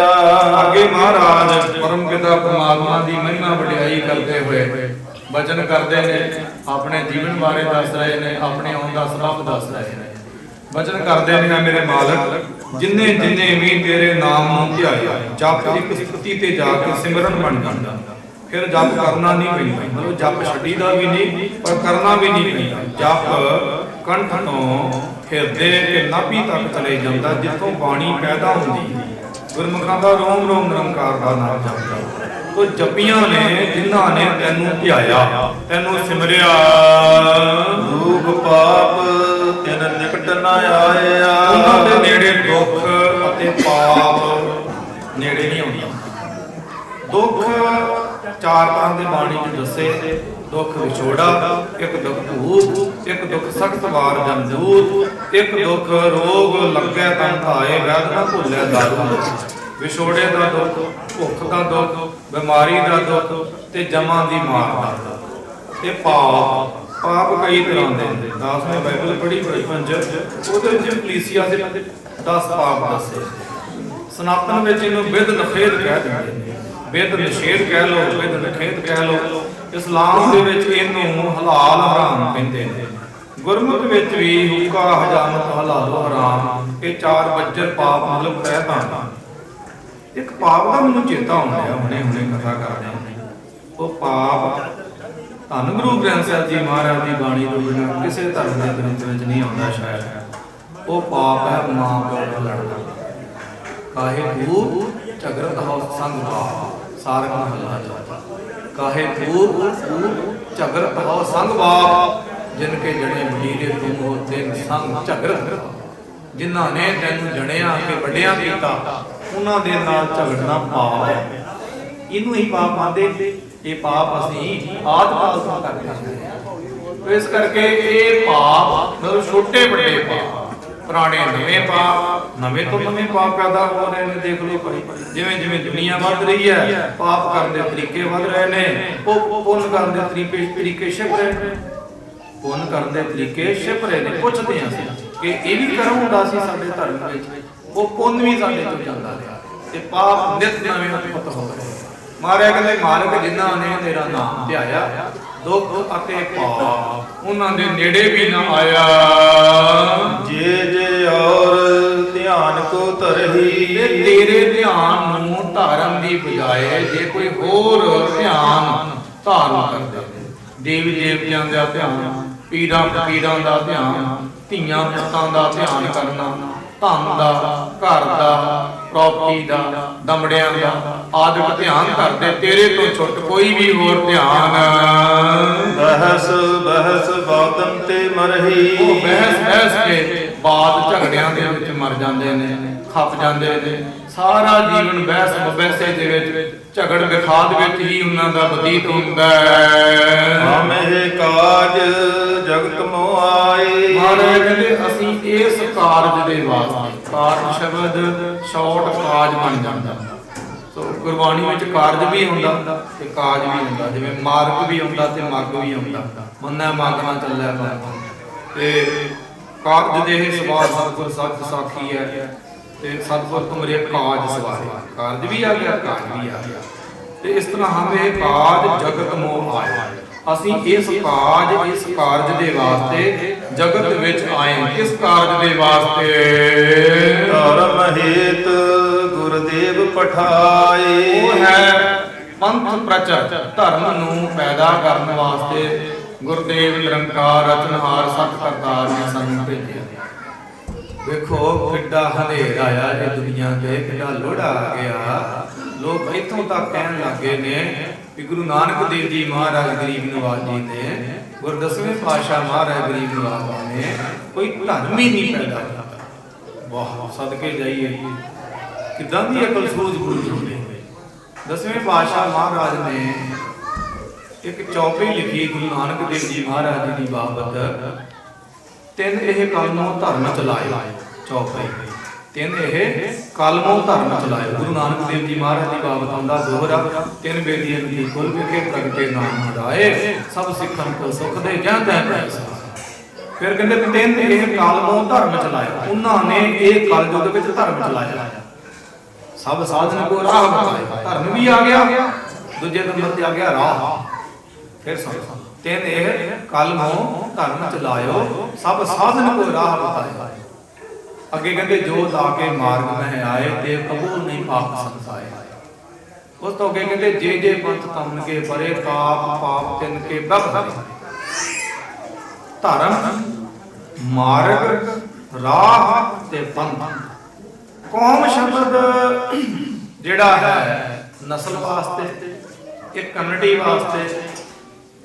ਅੱਗੇ ਮਹਾਰਾਜ ਪਰਮ ਪਿਤਾ ਪਰਮਾਤਮਾ ਦੀ ਮਹਿਮਾ ਵਡਿਆਈ ਕਰਦੇ ਹੋਏ ਬਚਨ ਕਰਦੇ ਨੇ ਆਪਣੇ ਜੀਵਨ ਬਾਰੇ ਦੱਸ ਰਹੇ ਨੇ ਆਪਣੇ ਆਉਣ ਦਾ ਸਬਬ ਦੱਸ ਰਹੇ ਨੇ। ਬਚਨ ਕਰਦੇ ਨੇ ਮੇਰੇ ਮਾਲਕ। ਜਿੰਨੇ ਜਿੰਨੇ ਵੀ ਤੇਰੇ ਨਾਮ ਨੂੰ ਧਿਆਇਆ ਜਪ ਇੱਕ ਸਥਿਤੀ ਤੇ ਜਾ ਕੇ ਸਿਮਰਨ ਬਣ ਜਾਂਦਾ। ਫਿਰ ਜਪ ਕਰਨਾ ਨਹੀਂ ਪੈਂਦਾ। ਮਤਲਬ ਜਪ ਛੱਡੀਦਾ ਵੀ ਨਹੀਂ, ਪਰ ਕਰਨਾ ਵੀ ਨਹੀਂ ਪੈਂਦਾ। ਜਪ ਕੰਠ ਤੋਂ ਹਿਰਦੇ ਤੇ ਨਾਭੀ ਤੱਕ ਚਲੇ ਜਾਂਦਾ, ਜਿੱਥੋਂ ਬਾਣੀ ਪੈਦਾ ਹੁੰਦੀ। ਗੁਰਮੁਖਾਂ ਦਾ ਰੋਮ ਰੋਮ ਨਿਰੰਕਾਰ ਦਾ ਨਾਮ ਜਪਦਾ। ਉਹ ਜਪੀਆਂ ਨੇ ਜਿਨ੍ਹਾਂ ਨੇ ਤੈਨੂੰ ਧਿਆਇਆ ਤੈਨੂੰ ਸਿਮਰਿਆ। ਦੁਖ ਪਾਪ ਤਿਨ ਨਿਕਟ ਨ ਆਇਆ। ਉਹਨਾਂ ਦੇ ਨੇੜੇ ਦੁੱਖ ਅਤੇ ਪਾਪ ਨੇੜੇ ਨਹੀਂ ਆਉਂਦਾ। ਦੁੱਖ ਚਾਰ ਤਰ੍ਹਾਂ ਦੇ ਬਾਣੀ ਚ ਦੱਸੇ ਦੁੱਖ ਵਿਛੋੜਾ ਇੱਕ ਦੁੱਖ ਭੂਤ ਇੱਕ ਦੁੱਖ ਸਖਤ ਵਾਰ ਜਮਦੂਤ ਇੱਕ ਦੁੱਖ ਰੋਗ ਲੱਗੈ ਤਾਂ ਧਾਏ ਵੈਦ ਨਾ ਭੁੱਲੇ ਦਾਰੂ। ਵਿਛੋੜੇ ਦਾ ਦੁੱਖ ਭੁੱਖ ਦਾ ਦੁੱਖ ਬਿਮਾਰੀ ਦਾ ਦੁੱਖ ਤੇ ਜਮਾਂ ਦੀ ਮਾਰ ਦਾ ਤੇ ਪਾਪ ਪਾਪ ਕਈ ਤਰ੍ਹਾਂ ਦੇ ਨੇ ਦਾਸ ਬਾਈਬਲ ਪੜ੍ਹੀ, ਬਚਪਨ ਚ। ਉਹਦੇ ਵਿੱਚ ਕਲੀਸਿਆ ਦੇ 10 ਪਾਪ ਦੱਸੇ। ਸਨਾਤਨ ਵਿੱਚ ਇਹਨੂੰ ਵਿਦ ਨਖੇਦ ਕਹਿ ਦਿੰਦੇ ਨੇ। ਵਿਦ ਨਿਸ਼ੇਧ ਕਹਿ ਲੋ ਵਿਦ ਨਖੇਦ ਕਹਿ ਲੋ ਇਸਲਾਮ ਦੇ ਵਿੱਚ ਇਹਨੂੰ ਹਲਾਲ ਹਰਾਮ ਕਹਿੰਦੇ ਨੇ। ਗੁਰਮੁਖ ਵਿੱਚ ਵੀ ਹੁਕਾ ਹਜਾਮਤ ਹਲਾਲ ਹਰਾਮ। ਇਹ ਚਾਰ ਬੱਜਰ ਪਾਪ ਮਤਲਬ ਕਹਿਤਾ ਇੱਕ ਪਾਪ ਦਾ ਮੈਨੂੰ ਚੇਤਾ ਆਉਂਦਾ ਹੁਣੇ ਹੁਣੇ ਕਥਾ ਕਰਦੇ ਉਹ ਪਾਪ ਧੰਨ ਗੁਰੂ ਗ੍ਰੰਥ ਸਾਹਿਬ ਜੀ ਮਹਾਰਾਜ ਦੀ ਬਾਣੀ ਤੋਂ ਬਿਨਾਂ ਕਿਸੇ ਧਰਮ ਦੇ ਗ੍ਰੰਥ ਵਿੱਚ ਨਹੀਂ ਆਉਂਦਾ ਸ਼ਾਇਦ। ਉਹ ਪਾਪ ਹੈ ਮਾਂ ਪਿਓ ਨਾਲ ਲੜਨਾ। ਕਾਹੇ ਭੂਤ ਝਗੜਤ ਹੋ ਸੰਗ ਬਾਪ ਸਾਰਗ ਮਹਲਾ ਚੌਥਾ ਕਾਹੇ ਭੂਤ ਝਗੜਤ ਹੋ ਸੰਗ ਬਾਪ ਜਿਨ ਕੇ ਜਣੇ ਮਹੀਰੇ ਤੁਮ ਹੋ ਤਿਨ ਸੰਗ ਝਗੜਤ ਜਿਨ੍ਹਾਂ ਨੇ ਤੈਨੂੰ ਜਣਿਆ ਕਿ ਵੱਡਿਆਂ ਕੀਤਾ ਉਹਨਾਂ ਦੇ ਨਾਲ ਝਗੜਨਾ ਪਾਪ ਹੈ। ਇਹਨੂੰ ਹੀ ਪਾਪ ਮੰਨਦੇ ਇਹ ਪਾਪ ਅਸੀਂ ਆਦਿਕਾਲ ਤੋਂ ਕਰਦੇ ਹਾਂ। ਇਸ ਕਰਕੇ ਇਹ ਪਾਪ ਮਤਲਬ ਛੋਟੇ ਵੱਡੇ ਪਾਪ, ਪੁਰਾਣੇ ਨਵੇਂ ਪਾਪ, ਨਵੇਂ ਤੋਂ ਨਵੇਂ ਪਾਪ ਪੈਦਾ ਹੋ ਰਹੇ ਨੇ, ਦੇਖ ਲਓ ਭਾਈ। ਜਿਵੇਂ ਜਿਵੇਂ ਦੁਨੀਆ ਵੱਧ ਰਹੀ ਹੈ, ਪਾਪ ਕਰਨ ਦੇ ਤਰੀਕੇ ਵੱਧ ਰਹੇ ਨੇ, ਉਹ ਪੁੰਨ ਕਰਨ ਦੇ ਤਰੀਕੇ ਤਰੀਕੇ ਛਿਪ ਰਹੇ ਨੇ। ਪੁੰਨ ਕਰਨ ਦੇ ਤਰੀਕੇ ਛਿਪ ਰਹੇ ਨੇ। ਪੁੱਛਦੇ ਹਾਂ ਕਿ ਇਹ ਵੀ ਕਰਮ ਹੁੰਦਾ ਸੀ ਸਾਡੇ ਧਰਮ ਵਿੱਚ? ਉਹ ਪੁੰਨ ਵੀ ਸਾਡੇ ਤੋਂ ਜਾਂਦਾ ਰਿਹਾ। ਤੇ ਪਾਪ ਨਿਤ ਨਵੇਂ ਉਤਪਤ ਹੋ ਰਹੇ। ਮਾਰੇ ਕਹਿੰਦੇ ਮਾਲਕ ਜਿਨ੍ਹਾਂ ਨੇ ਤੇਰਾ ਨਾਮ ਧਿਆਇਆ ਦੁੱਖ ਅਤੇ ਪਾਪ ਉਹਨਾਂ ਦੇ ਨੇੜੇ ਵੀ ਨਾ ਆਇਆ। ਜੇ ਜੇ ਔਰ ਧਿਆਨ ਕੋ ਤੇ ਧਰਹੀ ਤੇਰੇ ਧਿਆਨ ਨੂੰ ਧਾਰਨ ਦੀ ਬਜਾਏ ਜੇ ਕੋਈ ਹੋਰ ਧਿਆਨ ਧਾਰਨ ਕਰਦੇ ਦੇਵੀ ਦੇਵਤਿਆਂ ਦਾ ਧਿਆਨ ਪੀਰਾਂ ਫਕੀਰਾਂ ਦਾ ਧਿਆਨ ਧੀਆਂ ਪੁੱਤਾਂ ਦਾ ਧਿਆਨ ਕਰਨਾ ਧਨ ਦਾ ਘਰ ਦਾ ਪ੍ਰਾਪਰਟੀ ਦਾ ਦਮੜਿਆਂ ਦਾ ਆਦਿਕ ਧਿਆਨ ਕਰਦੇ ਤੇਰੇ ਤੋਂ ਛੁੱਟ ਕੋਈ ਵੀ ਹੋਰ ਧਿਆਨ। ਬਹਸ ਬਹਸ ਬਾਤਨ ਤੇ ਮਰਹੀ। ਉਹ ਬਹਿਸ ਬਹਿਸ ਕੇ ਬਾਦ ਝਗੜਿਆਂ ਦੇ ਵਿੱਚ ਮਰ ਜਾਂਦੇ ਨੇ ਖੱਪ ਜਾਂਦੇ ਨੇ। ਸਾਰਾ ਜੀਵਨ ਬਹਿਸ ਬਹਿਸੇ ਦੇ ਵਿੱਚ ਝਗੜ ਵਿਖਾਦ ਵਿੱਚ ਹੀ ਉਹਨਾਂ ਦਾ ਬਤੀਤ ਹੁੰਦਾ ਹੈ। ਕਾਜ ਜਗਤ ਮੋ ਆਏ। ਮਹਾਰਾਜ ਕਹਿੰਦੇ ਅਸੀਂ ਇਸ ਕਾਰਜ ਦੇ ਵਾਸਤੇ ਕਾਰਜ ਸ਼ਬਦ ਸ਼ਾਰਟ ਕਾਜ ਬਣ ਜਾਂਦਾ। ਸੋ ਗੁਰਬਾਣੀ ਵਿੱਚ ਕਾਰਜ ਵੀ ਹੁੰਦਾ ਤੇ ਕਾਜ ਵੀ ਹੁੰਦਾ ਜਿਵੇਂ ਮਾਰਗ ਵੀ ਹੁੰਦਾ ਤੇ ਮੱਗ ਵੀ ਹੁੰਦਾ। ਮੰਨਾ ਮੱਗ ਨਾਲ ਚੱਲਿਆ ਤੇ ਕਾਰਜ ਦੇ ਇਹ ਸਵਾਲ ਸਤਿਗੁਰ ਸਾਖੀ ਹੈ। ਤੇ ਸਤਿਗੁਰ ਤੁਮਰੇ ਕਾਜ ਸਵਾਰੇ। ਕਾਰਜ ਵੀ ਆ ਗਿਆ ਕਾਜ ਵੀ ਆ ਗਿਆ। ਤੇ ਇਸ ਤਰ੍ਹਾਂ ਹਮੇ ਕਾਜ ਜਗਤ ਮੋਹ ਆਇਆ। ਅਸੀਂ ਇਸ ਕਾਜ ਇਸ ਕਾਰਜ ਦੇ ਵਾਸਤੇ ਜਗਤ ਵਿੱਚ ਆਏ। ਕਿਸ ਕਾਰਜ ਦੇ ਵਾਸਤੇ? ਧਰਮ ਹੇਤ ਗੁਰਦੇਵ ਪਠਾਏ। ਉਹ ਹੈ ਪੰਥ ਪ੍ਰਚਰ ਧਰਮ ਨੂੰ ਪੈਦਾ ਕਰਨ ਵਾਸਤੇ ਗੁਰਦੇਵ ਨਿਰੰਕਾਰ ਰਚਨਹਾਰ ਸਤ ਕਰਤਾਰ ਨੇ ਸਾਨੂੰ ਭੇਜਿਆ। ਵੇਖੋ ਕਿੱਡਾ ਹਨੇਰ ਆਇਆ ਇਹ ਦੁਨੀਆ ਤੇ, ਕਿੱਡਾ ਲੋੜਾ ਆ ਗਿਆ। ਲੋਕ ਇੱਥੋਂ ਤੱਕ ਕਹਿਣ ਲੱਗੇ ਨੇ ਕਿ ਗੁਰੂ ਨਾਨਕ ਦੇਵ ਜੀ ਮਹਾਰਾਜ ਗਰੀਬ ਨਵਾਜ ਜੀ ਨੇ ਗੁਰ ਦਸਵੇਂ ਮਹਾਰਾਜ ਗਰੀਬ ਨਵਾਜ ਨੇ ਕੋਈ ਧਰਮ ਹੀ ਨਹੀਂ ਪੈਦਾ ਕੀਤਾ। ਵਾਹ, ਸਦਕੇ ਜਾਈਏ। ਕਿਦਾਂ ਦੀ ਅਕਲ ਸੂਝ ਬੁੱਝ ਹੁੰਦੀ ਦਸਵੇਂ ਪਾਤਸ਼ਾਹ ਮਹਾਰਾਜ ਨੇ ਇੱਕ ਚੌਪੀ ਲਿਖੀ ਗੁਰੂ ਨਾਨਕ ਦੇਵ ਜੀ ਮਹਾਰਾਜ ਦੀ ਬਾਬਤ। ਤਿੰਨ ਇਹ ਕਲਮੋਂ ਧਰਮ ਚਲਾਏ। ਚੌਪਈ ਤਿੰਨ ਇਹ ਕਲਮੋਂ ਧਰਮ ਚਲਾਏ। ਗੁਰੂ ਨਾਨਕ ਦੇਵ ਜੀ ਮਹਾਰਾਜ ਦੀ ਬਾਬਤ ਆਉਂਦਾ ਦੋਹਰਾ ਤਿੰਨ ਬੇਦੀਆਂ ਦੀ ਕੁਲ ਵਿਖੇ ਪ੍ਰਗਟੇ ਨਾਮ ਹਰਾਏ ਸਭ ਸਿੱਖਾਂ ਕੋ ਸੁਖ ਦੇ ਜਾਂਦਾ ਹੈ ਫਿਰ ਕਹਿੰਦੇ ਤਿੰਨ ਇਹ ਕਲਮੋਂ ਧਰਮ ਚਲਾਏ। ਉਹਨਾਂ ਨੇ ਇਹ ਕਲਯੁਗ ਵਿੱਚ ਧਰਮ ਚਲਾਇਆ। ਸਭ ਸਾਧਨ ਕੋ ਰਾਹ ਬਤਾਏ ਧਰਮ ਵੀ ਆ ਗਿਆ। ਦੂਜੇ ਨੰਬਰ ਤੇ ਆ ਗਿਆ ਰਾਹ। ਫਿਰ ਸੁਣ। ਤਿੰਨ ਇਹ ਕਲਮੋਂ ਧਰਮ ਚਲਾਇਓ ਸਭ ਸਾਧਨ ਕੋ ਰਾਹ ਬਤਾਏ ਅੱਗੇ ਕਹਿੰਦੇ, ਜੋ ਲਾ ਕੇ ਮਾਰਗ ਮਹਿ ਆਏ, ਤੇ ਕਬੂਲ ਨਹੀਂ ਪਾਪ ਸੰਸਾਏ। ਉਸ ਤੋਂ ਅੱਗੇ ਕਹਿੰਦੇ, ਜੇ ਜੇ ਪੰਥ ਤਮਨ ਕੇ ਪਰੇ, ਪਾਪ ਪਾਪ ਤਿੰਨ ਕੇ ਬਬ ਧਰਮ, ਮਾਰਗ, ਰਾਹ ਤੇ ਪੰਥ। ਕੌਮ ਸ਼ਬਦ ਜਿਹੜਾ ਹੈ, ਨਸਲ ਵਾਸਤੇ, ਇੱਕ ਕਮਿਊਨਿਟੀ ਵਾਸਤੇ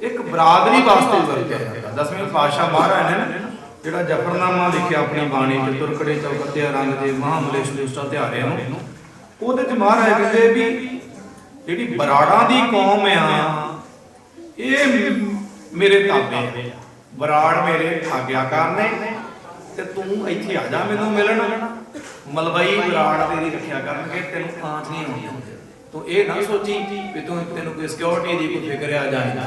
ਇੱਕ ਬਰਾਦਰੀ ਵਾਸਤੇ ਵਰਤਿਆ ਜਾਂਦਾ। ਦਸਵੇਂ ਪਾਤਸ਼ਾਹ ਮਹਾਰਾਜ ਨੇ ਜਿਹੜਾ ਜਫਰਨਾਮਾ ਲਿਖਿਆ ਆਪਣੀ ਬਾਣੀ ਚ, ਤੁਰਕੜੇ, ਚੌਕਤਿਆ ਰੰਗ ਦੇ ਮਹਾਮਲੇ ਸ਼ਲੇਸ਼ਟਾ ਧਿਆਰਿਆਂ ਨੂੰ, ਉਹਦੇ ਚ ਮਹਾਰਾਜ ਕਹਿੰਦੇ ਵੀ ਜਿਹੜੀ ਬਰਾੜਾਂ ਦੀ ਕੌਮ ਆ, ਇਹ ਮੇਰੇ ਤਾਬੇ ਬਰਾੜ ਮੇਰੇ ਆਗਿਆਕਾਰ ਨੇ, ਤੇ ਤੂੰ ਇੱਥੇ ਆ ਜਾ ਮੈਨੂੰ ਮਿਲਣ। ਮਲਵਈ ਬਰਾੜ ਤੇਰੀ ਰੱਖਿਆ ਕਰਨਗੇ, ਤੈਨੂੰ ਆਂਚ ਨਹੀਂ ਆਉਂਦੀ ਤੂੰ ਇਹ ਨਾ ਸੋਚੀ ਵੀ ਤੂੰ ਤੈਨੂੰ ਕੋਈ ਸਿਕਿਉਰਿਟੀ ਦੀ ਕੋਈ ਫਿਕਰ ਆ ਜਾਏਗਾ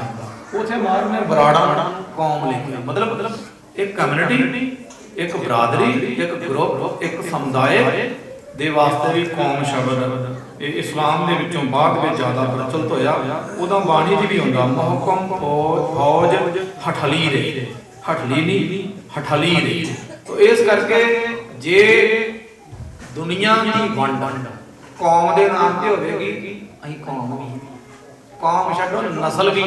ਉਥੇ ਮਾਰ ਨੇ ਬਰਾੜਾ ਕੌਮ ਲਿਖਿਆ ਮਤਲਬ ਮਤਲਬ ਇੱਕ ਕਮਿਊਨਿਟੀ ਇੱਕ ਬਰਾਦਰੀ ਇੱਕ ਗਰੁੱਪ ਇੱਕ ਸਮੁਦਾਇ ਦੇ ਵਾਸਤੇ ਵੀ ਕੌਮ ਸ਼ਬਦ ਇਹ ਇਸਲਾਮ ਦੇ ਵਿੱਚੋਂ ਬਾਅਦ ਵਿੱਚ ਜ਼ਿਆਦਾ ਪ੍ਰਚਲਿਤ ਹੋਇਆ। ਉਹਦਾ ਬਾਣੀ 'ਚ ਵੀ ਹੁੰਦਾ ਮਹਕਮ ਫੌਜ ਹਠਲੀ ਰਹੀ ਹਠਲੀ ਨਹੀਂ ਹਠਲੀ ਰਹੀ ਤੋ ਇਸ ਕਰਕੇ ਜੇ ਦੁਨੀਆ ਦੀ ਵੰਡ ਕੌਮ ਦੇ ਨਾਮ ਤੇ ਹੋਵੇਗੀ ਅਸੀਂ ਕੌਮ ਵੀ। ਕੌਮ ਛੱਡੋ ਨਸਲ ਵੀ।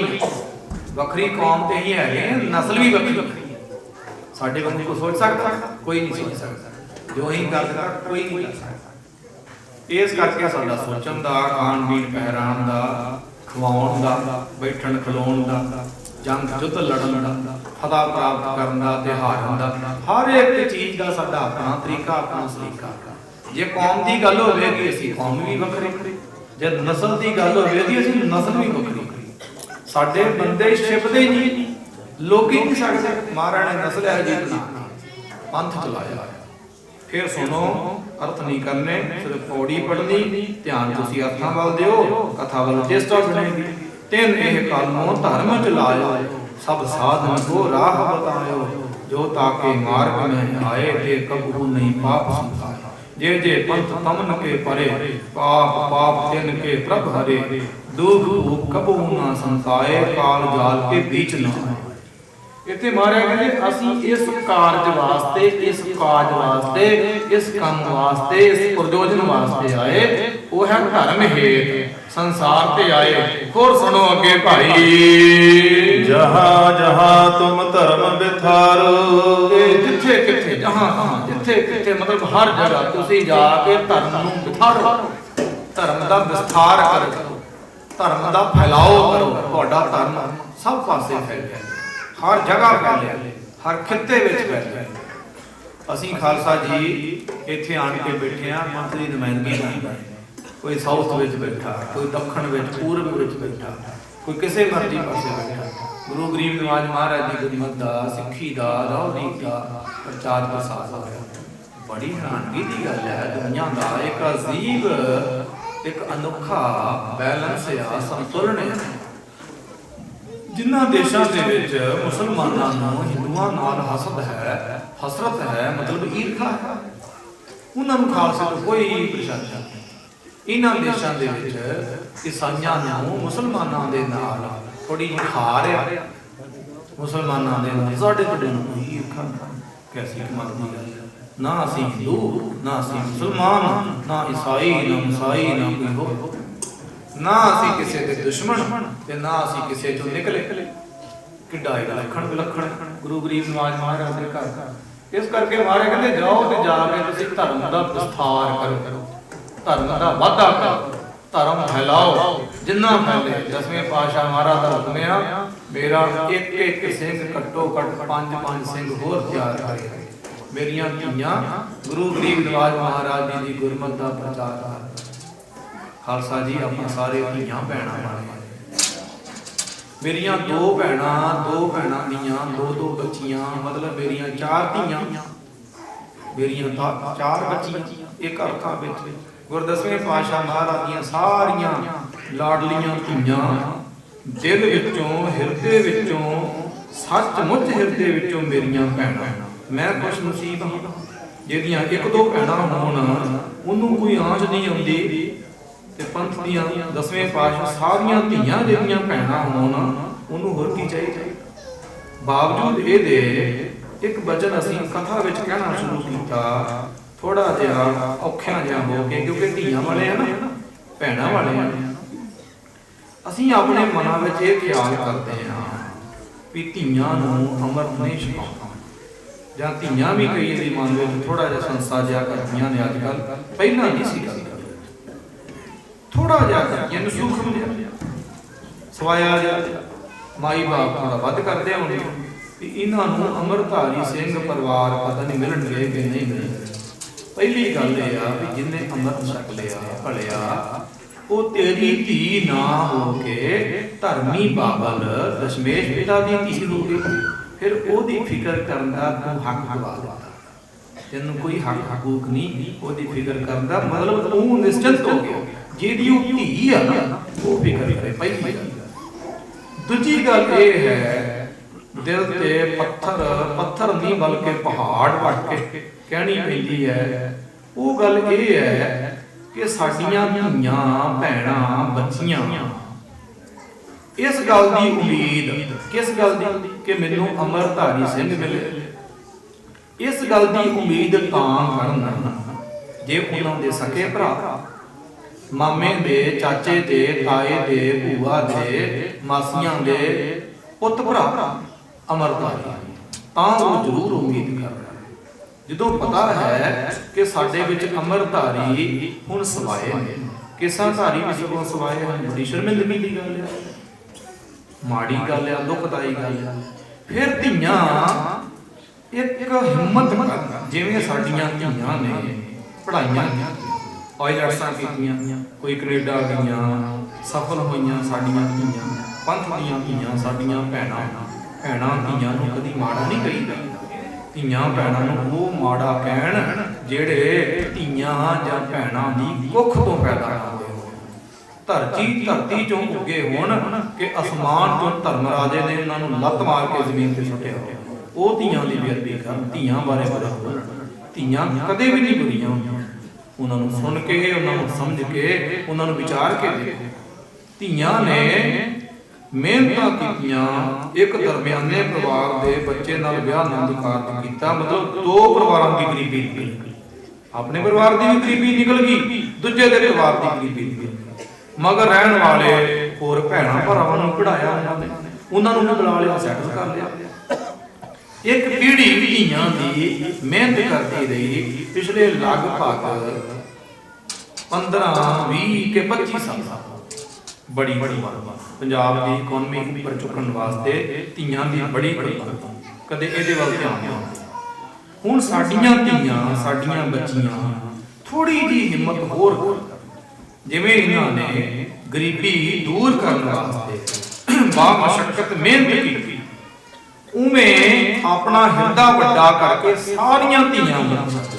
ਵੱਖਰੀ ਕੌਮ ਤੇ ਹੀ ਹੈਗੇ ਨਸਲ ਵੀ ਵੱਖਰੀ ਵੱਖਰੀ ਹੈ ਸਾਡੇ ਬੰਦੇ ਕੋ ਸੋਚ ਸਕਦਾ? ਕੋਈ ਨਹੀਂ ਸੋਚ ਸਕਦਾ। ਜੋ ਹੀ ਗੱਲ ਕਰ, ਕੋਈ ਨਹੀਂ ਕਰ ਸਕਦਾ। ਇਸ ਕਰਕੇ ਸਾਡਾ ਸੋਚਣ ਦਾ, ਖਾਣ ਪੀਣ ਪਹਿਰਾਨ ਦਾ, ਖਵਾਉਣ ਦਾ, ਬੈਠਣ ਖਲੋਣ ਦਾ, ਜੰਗ ਜੁੱਧ ਲੜਨ ਦਾ ਫਤਿਹ ਪ੍ਰਾਪਤ ਕਰਨ ਦਾ ਤੇ ਹਾਰਨ ਦਾ, ਹਰ ਇੱਕ ਚੀਜ਼ ਦਾ ਸਾਡਾ ਆਪਣਾ ਤਰੀਕਾ, ਆਪਣਾ ਸਲੀਕਾ। ਜੇ ਕੌਮ ਦੀ ਗੱਲ ਹੋਵੇਗੀ, ਅਸੀਂ ਕੌਮ ਵੀ ਵੱਖਰੀ। ਜੇ ਨਸਲ ਦੀ ਗੱਲ ਹੋਵੇਗੀ, ਅਸੀਂ ਨਸਲ ਵੀ ਵੱਖਰੀ। ਸਾਡੇ ਬੰਦੇ ਛਿਪਦੇ ਹੀ ਨਹੀਂ ਲੋਕੀ ਨਹੀਂ ਸਕਦੇ ਮਹਾਰਾਜ ਨੇ ਨਸਲ ਹੈ ਜੀ ਬਣਾ ਪੰਥ ਚਲਾਇਆ। ਫਿਰ ਸੁਣੋ ਅਰਥ ਨਹੀਂ ਕਰਨੇ ਸਿਰਫ ਪੌੜੀ ਪੜਨੀ ਧਿਆਨ ਤੁਸੀਂ ਅਰਥਾਂ ਵੱਲ ਦਿਓ ਕਥਾ ਵੱਲ ਚੇਸਟਾ ਬਣੇਗੀ ਤਿੰਨ ਇਹ ਕਲਮੋਂ ਧਰਮ ਚ ਲਾਇਓ ਸਭ ਸਾਧਨ ਕੋ ਰਾਹ ਬਤਾਇਓ। ਜੋ ਤਾਕੇ ਮਾਰਗ ਮੈਂ ਆਏ ਤੇ ਕਬੂ ਨਹੀਂ ਪਾਪ ਸੰਤਾਏ। ਜੇ ਜੇ ਪੰਥ ਤਮਨ ਕੇ ਪਰੇ ਪਾਪ ਪਾਪ ਤਿਨ ਕੇ ਪ੍ਰਭ ਹਰੇ। ਦੁਖ ਭੂਖ ਕਬੂ ਨਾ ਸੰਤਾਏ ਕਾਲ ਜਾਲ ਕੇ ਵਿੱਚ ਨਾ ਇੱਥੇ ਮਹਾਰਾਜ ਕਹਿੰਦੇ ਅਸੀਂ ਇਸ ਕਾਰਜ ਵਾਸਤੇ ਇਸ ਕਾਜ ਵਾਸਤੇ ਇਸ ਕੰਮ ਵਾਸਤੇ ਇਸ ਪ੍ਰਯੋਜਨ ਵਾਸਤੇ ਆਏ। ਉਹ ਹੈ ਧਰਮ ਹੇਤ ਸੰਸਾਰ ਤੇ ਆਏ। ਹੋਰ ਸੁਣੋ ਅੱਗੇ ਭਾਈ। ਜਹਾਂ ਜਹਾਂ ਤੁਮ ਧਰਮ ਵਿਥਾਰੋ ਤੇ ਜਿੱਥੇ ਕਿੱਥੇ ਜਹਾਂ ਜਿੱਥੇ ਕਿੱਥੇ ਮਤਲਬ ਹਰ ਜਗ੍ਹਾ ਤੁਸੀਂ ਜਾ ਕੇ ਧਰਮ ਨੂੰ ਵਿਥਾਰੋ ਧਰਮ ਦਾ ਵਿਸਥਾਰ ਕਰੋ। ਧਰਮ ਦਾ ਫੈਲਾਓ ਕਰੋ, ਤੁਹਾਡਾ ਧਰਮ ਸਭ ਪਾਸੇ ਫੈਲਿਆ ਹਰ ਜਗ੍ਹਾ ਫੈਲਿਆ ਹਰ ਖਿੱਤੇ ਵਿੱਚ ਫੈਲਿਆ ਅਸੀਂ ਖਾਲਸਾ ਜੀ ਇੱਥੇ ਆਣ ਕੇ ਬੈਠੇ ਆ ਮੰਤਰੀ ਨੁਮਾਇੰਦਗੀ ਕਰਦਾ ਕੋਈ ਸਾਊਥ ਵਿੱਚ ਬੈਠਾ, ਕੋਈ ਦੱਖਣ ਵਿੱਚ, ਪੂਰਬ ਵਿੱਚ ਬੈਠਾ, ਕੋਈ ਕਿਸੇ ਮਰਜ਼ੀ ਪਾਸੇ ਬੈਠਾ। ਗੁਰੂ ਗਰੀਬ ਨਿਵਾਜ ਮਹਾਰਾਜ ਦੀ ਗੁਰਮਤ ਦਾ, ਸਿੱਖੀ ਦਾ ਰੌਣੀ ਦਾ ਪ੍ਰਚਾਰ ਪ੍ਰਸਾਰ ਹੋ ਰਿਹਾ। ਬੜੀ ਹੈਰਾਨਗੀ ਦੀ ਗੱਲ ਹੈ, ਦੁਨੀਆ ਦਾ ਇੱਕ ਅਜੀਬ ਇੱਕ ਅਨੋਖਾ ਬੈਲੈਂਸ ਆ, ਸੰਤੁਲਨ ਹੈ ਜਿਨ੍ਹਾਂ ਦੇਸ਼ਾਂ ਦੇ ਵਿੱਚ ਮੁਸਲਮਾਨਾਂ ਨੂੰ ਹਿੰਦੂਆਂ ਨਾਲ ਹਸਦ ਹੈ, ਹਸਰਤ ਹੈ, ਮਤਲਬ ਈਰਖਾ ਹੈ, ਉਹਨਾਂ ਨੂੰ ਖਾਲਸਾ ਤੋਂ ਕੋਈ ਪ੍ਰਸ਼ੰਸਾ ਨਹੀਂ। ਇਹਨਾਂ ਦੇਸ਼ਾਂ ਦੇ ਵਿੱਚ ਈਸਾਈਆਂ ਨੂੰ ਮੁਸਲਮਾਨਾਂ ਦੇ ਨਾਲ ਥੋੜੀ ਖਾਰ ਆ। ਮੁਸਲਮਾਨਾਂ ਦੇ ਨਾਲ ਸਾਡੇ ਤੁਹਾਡੇ ਨੂੰ ਈਰਖਾ ਕੈਸੀ ਕਮਾਲ ਦੀ ਗੱਲ ਹੈ। ਨਾ ਅਸੀਂ ਹਿੰਦੂ, ਨਾ ਅਸੀਂ ਮੁਸਲਮਾਨ, ਨਾ ਈਸਾਈ ਨਾ ਮੁਸਾਈ, ਨਾ ਕੋਈ ਹੋਰ। ਨਾ ਅਸੀਂ ਕਿਸੇ ਦੇ ਦੁਸ਼ਮਣ ਤੇ ਨਾ ਅਸੀਂ ਕਿਸੇ ਚੋਂ ਨਿਕਲੇ। ਕਿੱਡਾ ਇਹ ਲਖਣ ਵਿਲੱਖਣ। ਗੁਰੂ ਗਰੀਬ ਨਿਵਾਜ ਮਹਾਰਾਜ ਦੇ ਘਰ। ਇਸ ਕਰਕੇ ਮਹਾਰਾਜ ਕਹਿੰਦੇ, ਜਾਓ ਤੇ ਜਾ ਕੇ ਤੁਸੀਂ ਧਰਮ ਦਾ ਵਿਸਥਾਰ ਕਰੋ। ਧਰਮ ਦਾ ਵਾਧਾ ਕਰੋ। ਧਰਮ ਫੈਲਾਓ। ਜਿੰਨਾ ਫੈਲੇ, ਦਸਵੇਂ ਪਾਤਸ਼ਾਹ ਮਹਾਰਾਜ ਦਾ ਹੁਕਮ ਆ, ਮੇਰਾ ਇੱਕ ਇੱਕ ਸਿੰਘ ਘੱਟੋ ਘੱਟ ਪੰਜ ਪੰਜ ਸਿੰਘ ਹੋਰ ਤਿਆਰ ਕਰੇ। ਮੇਰੀਆਂ ਧੀਆਂ, ਗੁਰੂ ਗਰੀਬ ਨਿਵਾਜ ਮਹਾਰਾਜ ਜੀ ਦੀ ਗੁਰਮਤਿ ਦਾ ਪ੍ਰਚਾਰ ਕਰਨ ਖਾਲਸਾ ਜੀ, ਆਪਾਂ ਸਾਰੇ ਧੀਆਂ ਭੈਣਾਂ ਵਾਲੇ ਮੇਰੀਆਂ ਦੋ ਭੈਣਾਂ ਦੋ ਭੈਣਾਂ ਦੀਆਂ, ਦੋ ਦੋ ਬੱਚੀਆਂ, ਮਤਲਬ ਮੇਰੀਆਂ ਚਾਰ ਧੀਆਂ। ਮੇਰੀਆਂ ਤਾਂ ਚਾਰ ਬੱਚੀਆਂ, ਇੱਕ ਅਰਥਾਂ ਵਿੱਚ। ਗੁਰਦਸਵੇਂ ਪਾਤਸ਼ਾਹ ਮਹਾਰਾਜ ਦੀਆਂ ਸਾਰੀਆਂ ਲਾਡਲੀਆਂ ਧੀਆਂ, ਦਿਲ ਵਿੱਚੋਂ, ਹਿਰਦੇ ਵਿੱਚੋਂ, ਸੱਚਮੁੱਚ ਹਿਰਦੇ ਵਿੱਚੋਂ ਮੇਰੀਆਂ ਭੈਣਾਂ। ਮੈਂ ਖੁਸ਼ ਨਸੀਬ ਹਾਂ। ਜਿਹਦੀਆਂ ਇੱਕ ਦੋ ਭੈਣਾਂ ਹੋਣ, ਉਹਨੂੰ ਕੋਈ ਆਂਚ ਨਹੀਂ ਆਉਂਦੀ। ਤੇ ਪੰਥ ਦੀਆਂ ਦਸਵੇਂ ਪਾਤਸ਼ਾਹ ਸਾਰੀਆਂ ਧੀਆਂ ਜਿਹੜੀਆਂ ਭੈਣਾਂ ਹੋਣ, ਉਹਨੂੰ ਹੋਰ ਕੀ ਚਾਹੀਦਾ? ਬਾਵਜੂਦ ਇਹਦੇ ਇੱਕ ਬਚਨ ਅਸੀਂ ਕਥਾ ਵਿੱਚ ਕਹਿਣਾ ਸ਼ੁਰੂ ਕੀਤਾ ਥੋੜਾ ਜਿਹਾ ਔਖਿਆਂ ਜਿਹਾ ਹੋ ਕੇ, ਕਿਉਂਕਿ ਧੀਆਂ ਵਾਲੇ ਆ ਨਾ, ਭੈਣਾਂ ਵਾਲੇ ਆ। ਅਸੀਂ ਆਪਣੇ ਮਨਾਂ ਵਿੱਚ ਇਹ ਖਿਆਲ ਕਰਦੇ ਹਾਂ ਵੀ ਧੀਆਂ ਨੂੰ ਅਮਰ ਨਹੀਂ ਛਕਾਉਣਾ ਜਾਂ ਧੀਆਂ ਵੀ ਕਈ ਦੀ ਮਨ ਵਿੱਚ ਥੋੜਾ ਜਿਹਾ ਸੰਸਾ ਜਿਹਾ ਕਰਦੀਆਂ ਨੇ ਅੱਜ ਕੱਲ ਪਹਿਲਾਂ ਨਹੀਂ ਸੀ ਕਰਦੀਆਂ। ਥੋੜਾ ਜਿਹਾ ਕਰਦੀਆਂ ਨੇ ਸੂਖਮ ਜਿਹਾ ਸਵਾਇਆ ਜਿਹਾ ਮਾਈ ਬਾਪ ਥੋੜਾ ਵੱਧ ਕਰਦੇ ਹੋਣਗੇ ਵੀ ਇਹਨਾਂ ਨੂੰ ਅਮਰਧਾਰੀ ਸਿੰਘ ਪਰਿਵਾਰ ਪਤਾ ਨਹੀਂ ਮਿਲਣਗੇ ਕਿ ਨਹੀਂ ਮਿਲਣਗੇ। ਪਹਿਲੀ ਗੱਲ ਇਹ ਆ ਵੀ ਜਿੰਨੇ ਅੰਮ੍ਰਿਤ ਛਕ ਲਿਆ ਭਲਿਆ, ਉਹ ਤੇਰੀ ਧੀ ਨਾ ਹੋ ਕੇ ਧਰਮੀ ਬਾਬਲ ਦਸ਼ਮੇਸ਼ ਪਿਤਾ ਦੀ ਧੀ ਹੋ ਗਈ। ਫਿਰ ਉਹਦੀ ਫਿਕਰ ਕਰਨ ਦਾ ਤੂੰ ਹੱਕ ਗਵਾ ਦਿੱਤਾ। ਤੈਨੂੰ ਕੋਈ ਹੱਕ ਹਕੂਕ ਨਹੀਂ, ਉਹਦੀ ਫਿਕਰ ਕਰਨ ਦਾ ਮਤਲਬ ਤੂੰ ਨਿਸ਼ਚਿੰਤ ਹੋ ਗਿਆ। ਜਿਹਦੀ ਉਹ ਧੀ ਆ ਨਾ, ਉਹ ਫਿਕਰ ਕਰੇ। ਪਹਿਲੀ ਦੂਜੀ ਗੱਲ ਇਹ ਹੈ, ਦਿਲ ਤੇ ਪੱਥਰ ਪੱਥਰ ਨਹੀਂ ਬਲਕਿ ਪਹਾੜ ਵੱਟ ਕੇ ਕਹਿਣੀ ਪੈਂਦੀ ਹੈ। ਉਹ ਗੱਲ ਇਹ ਹੈ ਕਿ ਸਾਡੀਆਂ ਧੀਆਂ, ਭੈਣਾਂ, ਬੱਚੀਆਂ ਇਸ ਗੱਲ ਦੀ ਉਮੀਦ, ਕਿਸ ਗੱਲ ਦੀ? ਕਿ ਮੈਨੂੰ ਅਮਰਧਾਰੀ ਸਿੰਘ ਮਿਲੇ। ਇਸ ਗੱਲ ਦੀ ਉਮੀਦ ਤਾਂ ਕਰਨ ਜੇ ਉਹਨਾਂ ਦੇ ਸਕੇ ਭਰਾ। ਮਾਮੇ ਦੇ, ਚਾਚੇ ਦੇ, ਤਾਏ ਦੇ, ਭੂਆ ਦੇ, ਮਾਸੀਆਂ ਦੇ ਪੁੱਤ ਭਰਾ ਅਮਰਧਾਰੀ। ਤਾਂ ਉਹ ਜ਼ਰੂਰ ਉਮੀਦ ਕਰ ਜਦੋਂ ਪਤਾ ਹੈ ਕਿ ਸਾਡੇ ਵਿੱਚ ਅਮਰਧਾਰੀ ਹੁਣ ਸਵਾਏ ਨੇ ਕਿਸਾਂ ਧਾਰੀ ਵਿੱਚ ਕੋ ਸਵਾਏ ਹਨ? ਬੜੀ ਸ਼ਰਮਿੰਦਗੀ ਦੀ ਗੱਲ ਹੈ। ਮਾੜੀ ਗੱਲ ਹੈ ਦੁਖਦਾਈ ਗੱਲ ਹੈ ਫਿਰ ਧੀਆਂ ਇੱਕ ਹਿੰਮਤ ਜਿਵੇਂ ਸਾਡੀਆਂ ਧੀਆਂ ਨੇ ਪੜਾਈਆਂ ਆਇਲਟਸਾਂ ਕੀਤੀਆਂ ਕੋਈ ਕੈਨੇਡਾ ਗਈਆਂ ਸਫਲ ਹੋਈਆਂ ਸਾਡੀਆਂ ਧੀਆਂ। ਪੰਥ ਦੀਆਂ ਧੀਆਂ ਸਾਡੀਆਂ ਭੈਣਾਂ। ਭੈਣਾਂ ਧੀਆਂ ਨੂੰ ਕਦੀ ਮਾੜਾ ਨਹੀਂ ਕਹੀਦਾ। ਧੀਆਂ ਭੈਣਾਂ ਨੂੰ ਉਹ ਮਾੜਾ ਕਹਿਣ ਜਿਹੜੇ ਧੀਆਂ ਜਾਂ ਭੈਣਾਂ ਦੀ ਕੁੱਖ ਤੋਂ ਪੈਦਾ ਹੋਏ ਹੋਣ। ਧਰਤੀ ਧਰਤੀ ਚੋਂ ਉੱਗੇ ਹੋਣ ਕਿ ਅਸਮਾਨ ਚੋਂ ਧਰਮ ਰਾਜੇ ਨੇ ਉਹਨਾਂ ਨੂੰ ਲੱਤ ਮਾਰ ਕੇ ਜ਼ਮੀਨ ਤੇ ਸੁੱਟਿਆ ਉਹ ਧੀਆਂ ਦੀ ਬੇਅਦਬੀ ਕਰਨ ਧੀਆਂ ਬਾਰੇ ਬੜਾ ਬੋਲਣ ਧੀਆਂ ਕਦੇ ਵੀ ਨਹੀਂ ਬੁਰੀਆਂ ਹੁੰਦੀਆਂ। ਉਹਨਾਂ ਨੂੰ ਸੁਣ ਕੇ ਉਹਨਾਂ ਨੂੰ ਸਮਝ ਕੇ ਉਹਨਾਂ ਨੂੰ ਵਿਚਾਰ ਕੇ ਦੇਖੋ। ਧੀਆਂ ਨੇ ਮਿਹਨਤਾਂ ਕੀਤੀਆਂ ਇੱਕ ਦਰਮਿਆਨੇ ਪਰਿਵਾਰ ਦੇ ਬੱਚੇ ਨਾਲ ਵਿਆਹ ਆਨੰਦ ਕਾਰਜ ਕੀਤਾ ਮਤਲਬ ਦੋ ਪਰਿਵਾਰਾਂ ਦੀ ਗਰੀਬੀ ਨਿਕਲ ਗਈ। ਆਪਣੇ ਪਰਿਵਾਰ ਦੀ ਵੀ ਗਰੀਬੀ ਨਿਕਲ ਗਈ ਦੂਜੇ ਦੇ ਪਰਿਵਾਰ ਦੀ ਗਰੀਬੀ ਨਿਕਲ ਗਈ। ਮਗਰ ਰਹਿਣ ਵਾਲੇ ਹੋਰ ਭੈਣਾਂ ਭਰਾਵਾਂ ਨੂੰ ਪੜਾਇਆ ਉਹਨਾਂ ਨੇ। ਉਹਨਾਂ ਨੂੰ ਵੀ ਬੁਲਾ ਲਿਆ ਸੈਟਲ ਕਰ ਲਿਆ। ਇੱਕ ਪੀੜ੍ਹੀ ਧੀਆਂ ਦੀ ਮਿਹਨਤ ਕਰਦੀ ਰਹੀ। ਪਿਛਲੇ ਲਗਭਗ 15 20 ਕੇ 25 ਸਾਲ ਬੜੀ ਬੜੀ ਪੰਜਾਬ ਦੀ ਇਕਨੋਮੀ ਉੱਪਰ ਚੁੱਕਣ ਵਾਸਤੇ ਧੀਆਂ ਦੀ ਬੜੀ ਬੜੀ ਕਦੇ ਇਹਦੇ ਵੱਲ ਧਿਆਨ ਨਹੀਂ ਹੁਣ ਸਾਡੀਆਂ ਧੀਆਂ, ਸਾਡੀਆਂ ਬੱਚੀਆਂ ਥੋੜੀ ਜੀ ਹਿੰਮਤ ਹੋਰ ਕਰਨ ਜਿਵੇਂ ਇਹਨਾਂ ਨੇ ਗਰੀਬੀ ਦੂਰ ਕਰਨ ਵਾਸਤੇ ਬਾ ਮਸ਼ਕਤ ਮਿਹਨਤ ਕੀਤੀ, ਉਵੇਂ ਆਪਣਾ ਹਿਰਦਾ ਵੱਡਾ ਕਰਕੇ ਸਾਰੀਆਂ ਧੀਆਂ ਅੰਮ੍ਰਿਤ ਛਕ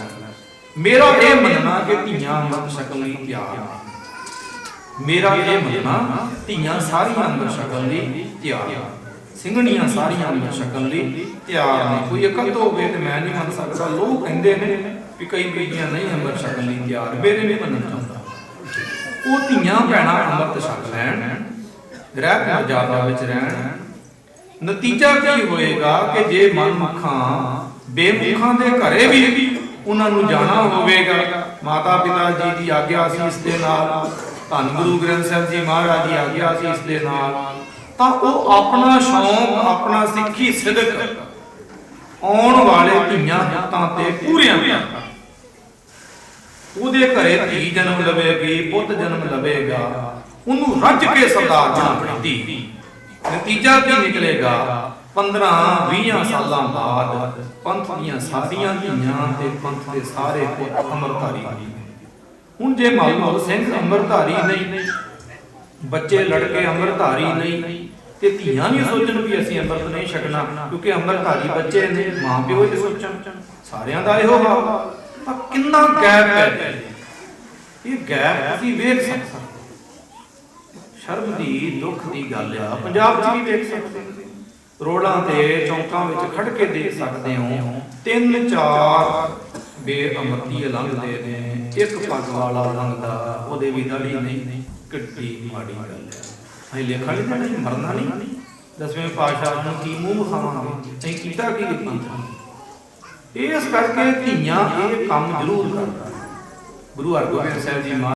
ਮੇਰਾ ਇਹ ਮੰਨਣਾ ਕਿ ਧੀਆਂ ਅੰਮ੍ਰਿਤ ਛਕਣ ਲਈ ਤਿਆਰ ਨੇ ਮੇਰਾ ਇਹ ਮੰਨਣਾ, ਧੀਆਂ ਸਾਰੀਆਂ ਅੰਮ੍ਰਿਤ ਛਕਣ ਲਈ ਤਿਆਰ ਨੇ ਸਿੰਘਣੀਆਂ ਸਾਰੀਆਂ ਅੰਮ੍ਰਿਤ ਛਕਣ ਲਈ ਤਿਆਰ ਨੇ ਕੋਈ ਇਕੱਠ ਹੋਵੇ ਤੇ ਮੈਂ ਨਹੀਂ ਮੰਨ ਸਕਦਾ। ਲੋਕ ਕਹਿੰਦੇ ਨੇ ਵੀ ਕਈ ਬੀਬੀਆਂ ਨਹੀਂ ਅੰਮ੍ਰਿਤ ਛਕਣ ਲਈ ਤਿਆਰ। ਮੇਰੇ ਨਹੀਂ ਮੰਨਣ। ਚਾਹੁੰਦਾ ਉਹ ਧੀਆਂ ਭੈਣਾਂ ਅੰਮ੍ਰਿਤ ਛਕ ਲੈਣ, ਗ੍ਰਹਿ ਮਰਜ਼ਾਦਾ ਵਿੱਚ ਰਹਿਣ। ਨਤੀਜਾ ਕੀ ਹੋਏਗਾ ਕਿ ਜੇ ਮਨਮੁਖਾਂ ਬੇਮੁਖਾਂ ਦੇ ਘਰੇ ਵੀ ਉਹਨਾਂ ਨੂੰ ਜਾਣਾ ਹੋਵੇਗਾ ਮਾਤਾ ਪਿਤਾ ਜੀ ਦੀ ਆਗਿਆ ਸੀ ਇਸ ਦੇ ਨਾਲ, ਧੰਨ ਗੁਰੂ ਗ੍ਰੰਥ ਸਾਹਿਬ ਜੀ ਮਹਾਰਾਜ ਦੀ ਆਗਿਆ ਸੀ ਇਸ ਦੇ ਨਾਲ, ਤਾਂ ਉਹ ਆਪਣਾ ਸ਼ੌਂਕ, ਆਪਣਾ ਸਿੱਖੀ ਸਿਦਕ ਆਉਣ ਵਾਲੇ ਧੀਆਂ ਪੁੱਤਾਂ ਤੇ ਪੂਰੀਆਂ ਕਰਦਾ ਉਹਦੇ ਘਰੇ ਧੀ ਜਨਮ ਲਵੇਗੀ, ਪੁੱਤ ਜਨਮ ਲਵੇਗਾ। ਉਹਨੂੰ ਰੱਜ ਕੇ ਸਰਦਾਰ ਬਣਾਉਣੀ ਧੀ। ਨਤੀਜਾ ਕੀ ਨਿਕਲੇਗਾ 15 20 ਸਾਲਾਂ ਬਾਅਦ ਪੰਥ ਦੀਆਂ ਸਾਰੀਆਂ ਧੀਆਂ ਤੇ ਪੰਥ ਦੇ ਸਾਰੇ ਪੁੱਤ ਅਮਰਧਾਰੀ ਹੁਣ ਜੇ ਮਾਲੂਮ ਸਿੰਘ ਅਮਰਧਾਰੀ ਨਹੀਂ, ਬੱਚੇ ਲੜਕੇ ਅਮਰਧਾਰੀ ਨਹੀਂ, ਤੇ ਧੀਆਂ ਵੀ ਸੋਚਣ ਵੀ ਅਸੀਂ ਅੰਮ੍ਰਿਤ ਨਹੀਂ ਛਕਣਾ, ਕਿਉਂਕਿ ਅੰਮ੍ਰਿਤਧਾਰੀ ਬੱਚੇ ਨੇ ਮਾਂ ਪਿਓ ਇਹ ਸੋਚਣ। ਸਾਰਿਆਂ ਦਾ ਇਹੋ ਹਾਲ। ਤਾਂ ਕਿੰਨਾ ਗੈਪ ਹੈ। ਇਹ ਗੈਪ ਤੁਸੀਂ ਵੇਖ ਸਕਦੇ ਸ਼ਰਮ ਦੀ ਦੁੱਖ ਦੀ ਗੱਲ ਆ। ਪੰਜਾਬ 'ਚ ਵੀ ਵੇਖ ਸਕਦੇ ਰੋਡਾਂ ਤੇ ਚੌਂਕਾਂ ਵਿੱਚ ਖੜ ਕੇ ਦੇਖ ਸਕਦੇ ਹੋ। ਤਿੰਨ ਚਾਰ ਬੇਅਮਰਤੀ ਲੰਘਦੇ ਨੇ। ਇੱਕ ਪੱਗ ਵਾਲਾ ਲੰਘਦਾ ਉਹਦੇ ਵੀ ਦਾੜੀ ਨਹੀਂ ਕਿੱਡੀ ਮਾੜੀ ਗੱਲ ਹੈ ਅਸੀਂ ਲੇਖਾ ਨਹੀਂ ਮਰਨਾ ਨਹੀਂ। ਦਸਵੇਂ ਪਾਤਸ਼ਾਹ ਨੂੰ ਕੀ ਮੂੰਹ ਵਿਖਾਵਾਂਗੇ? ਅਸੀਂ ਕੀਤਾ ਕੀ ਕੀਤਾ ਇਸ ਕਰਕੇ ਧੀਆਂ ਇਹ ਕੰਮ ਜ਼ਰੂਰ ਕਰਦਾ। ਗੁਰੂ ਹਰਗੋਬਿੰਦ ਸਾਹਿਬ ਜੀ ਮਹਾਰਾਜ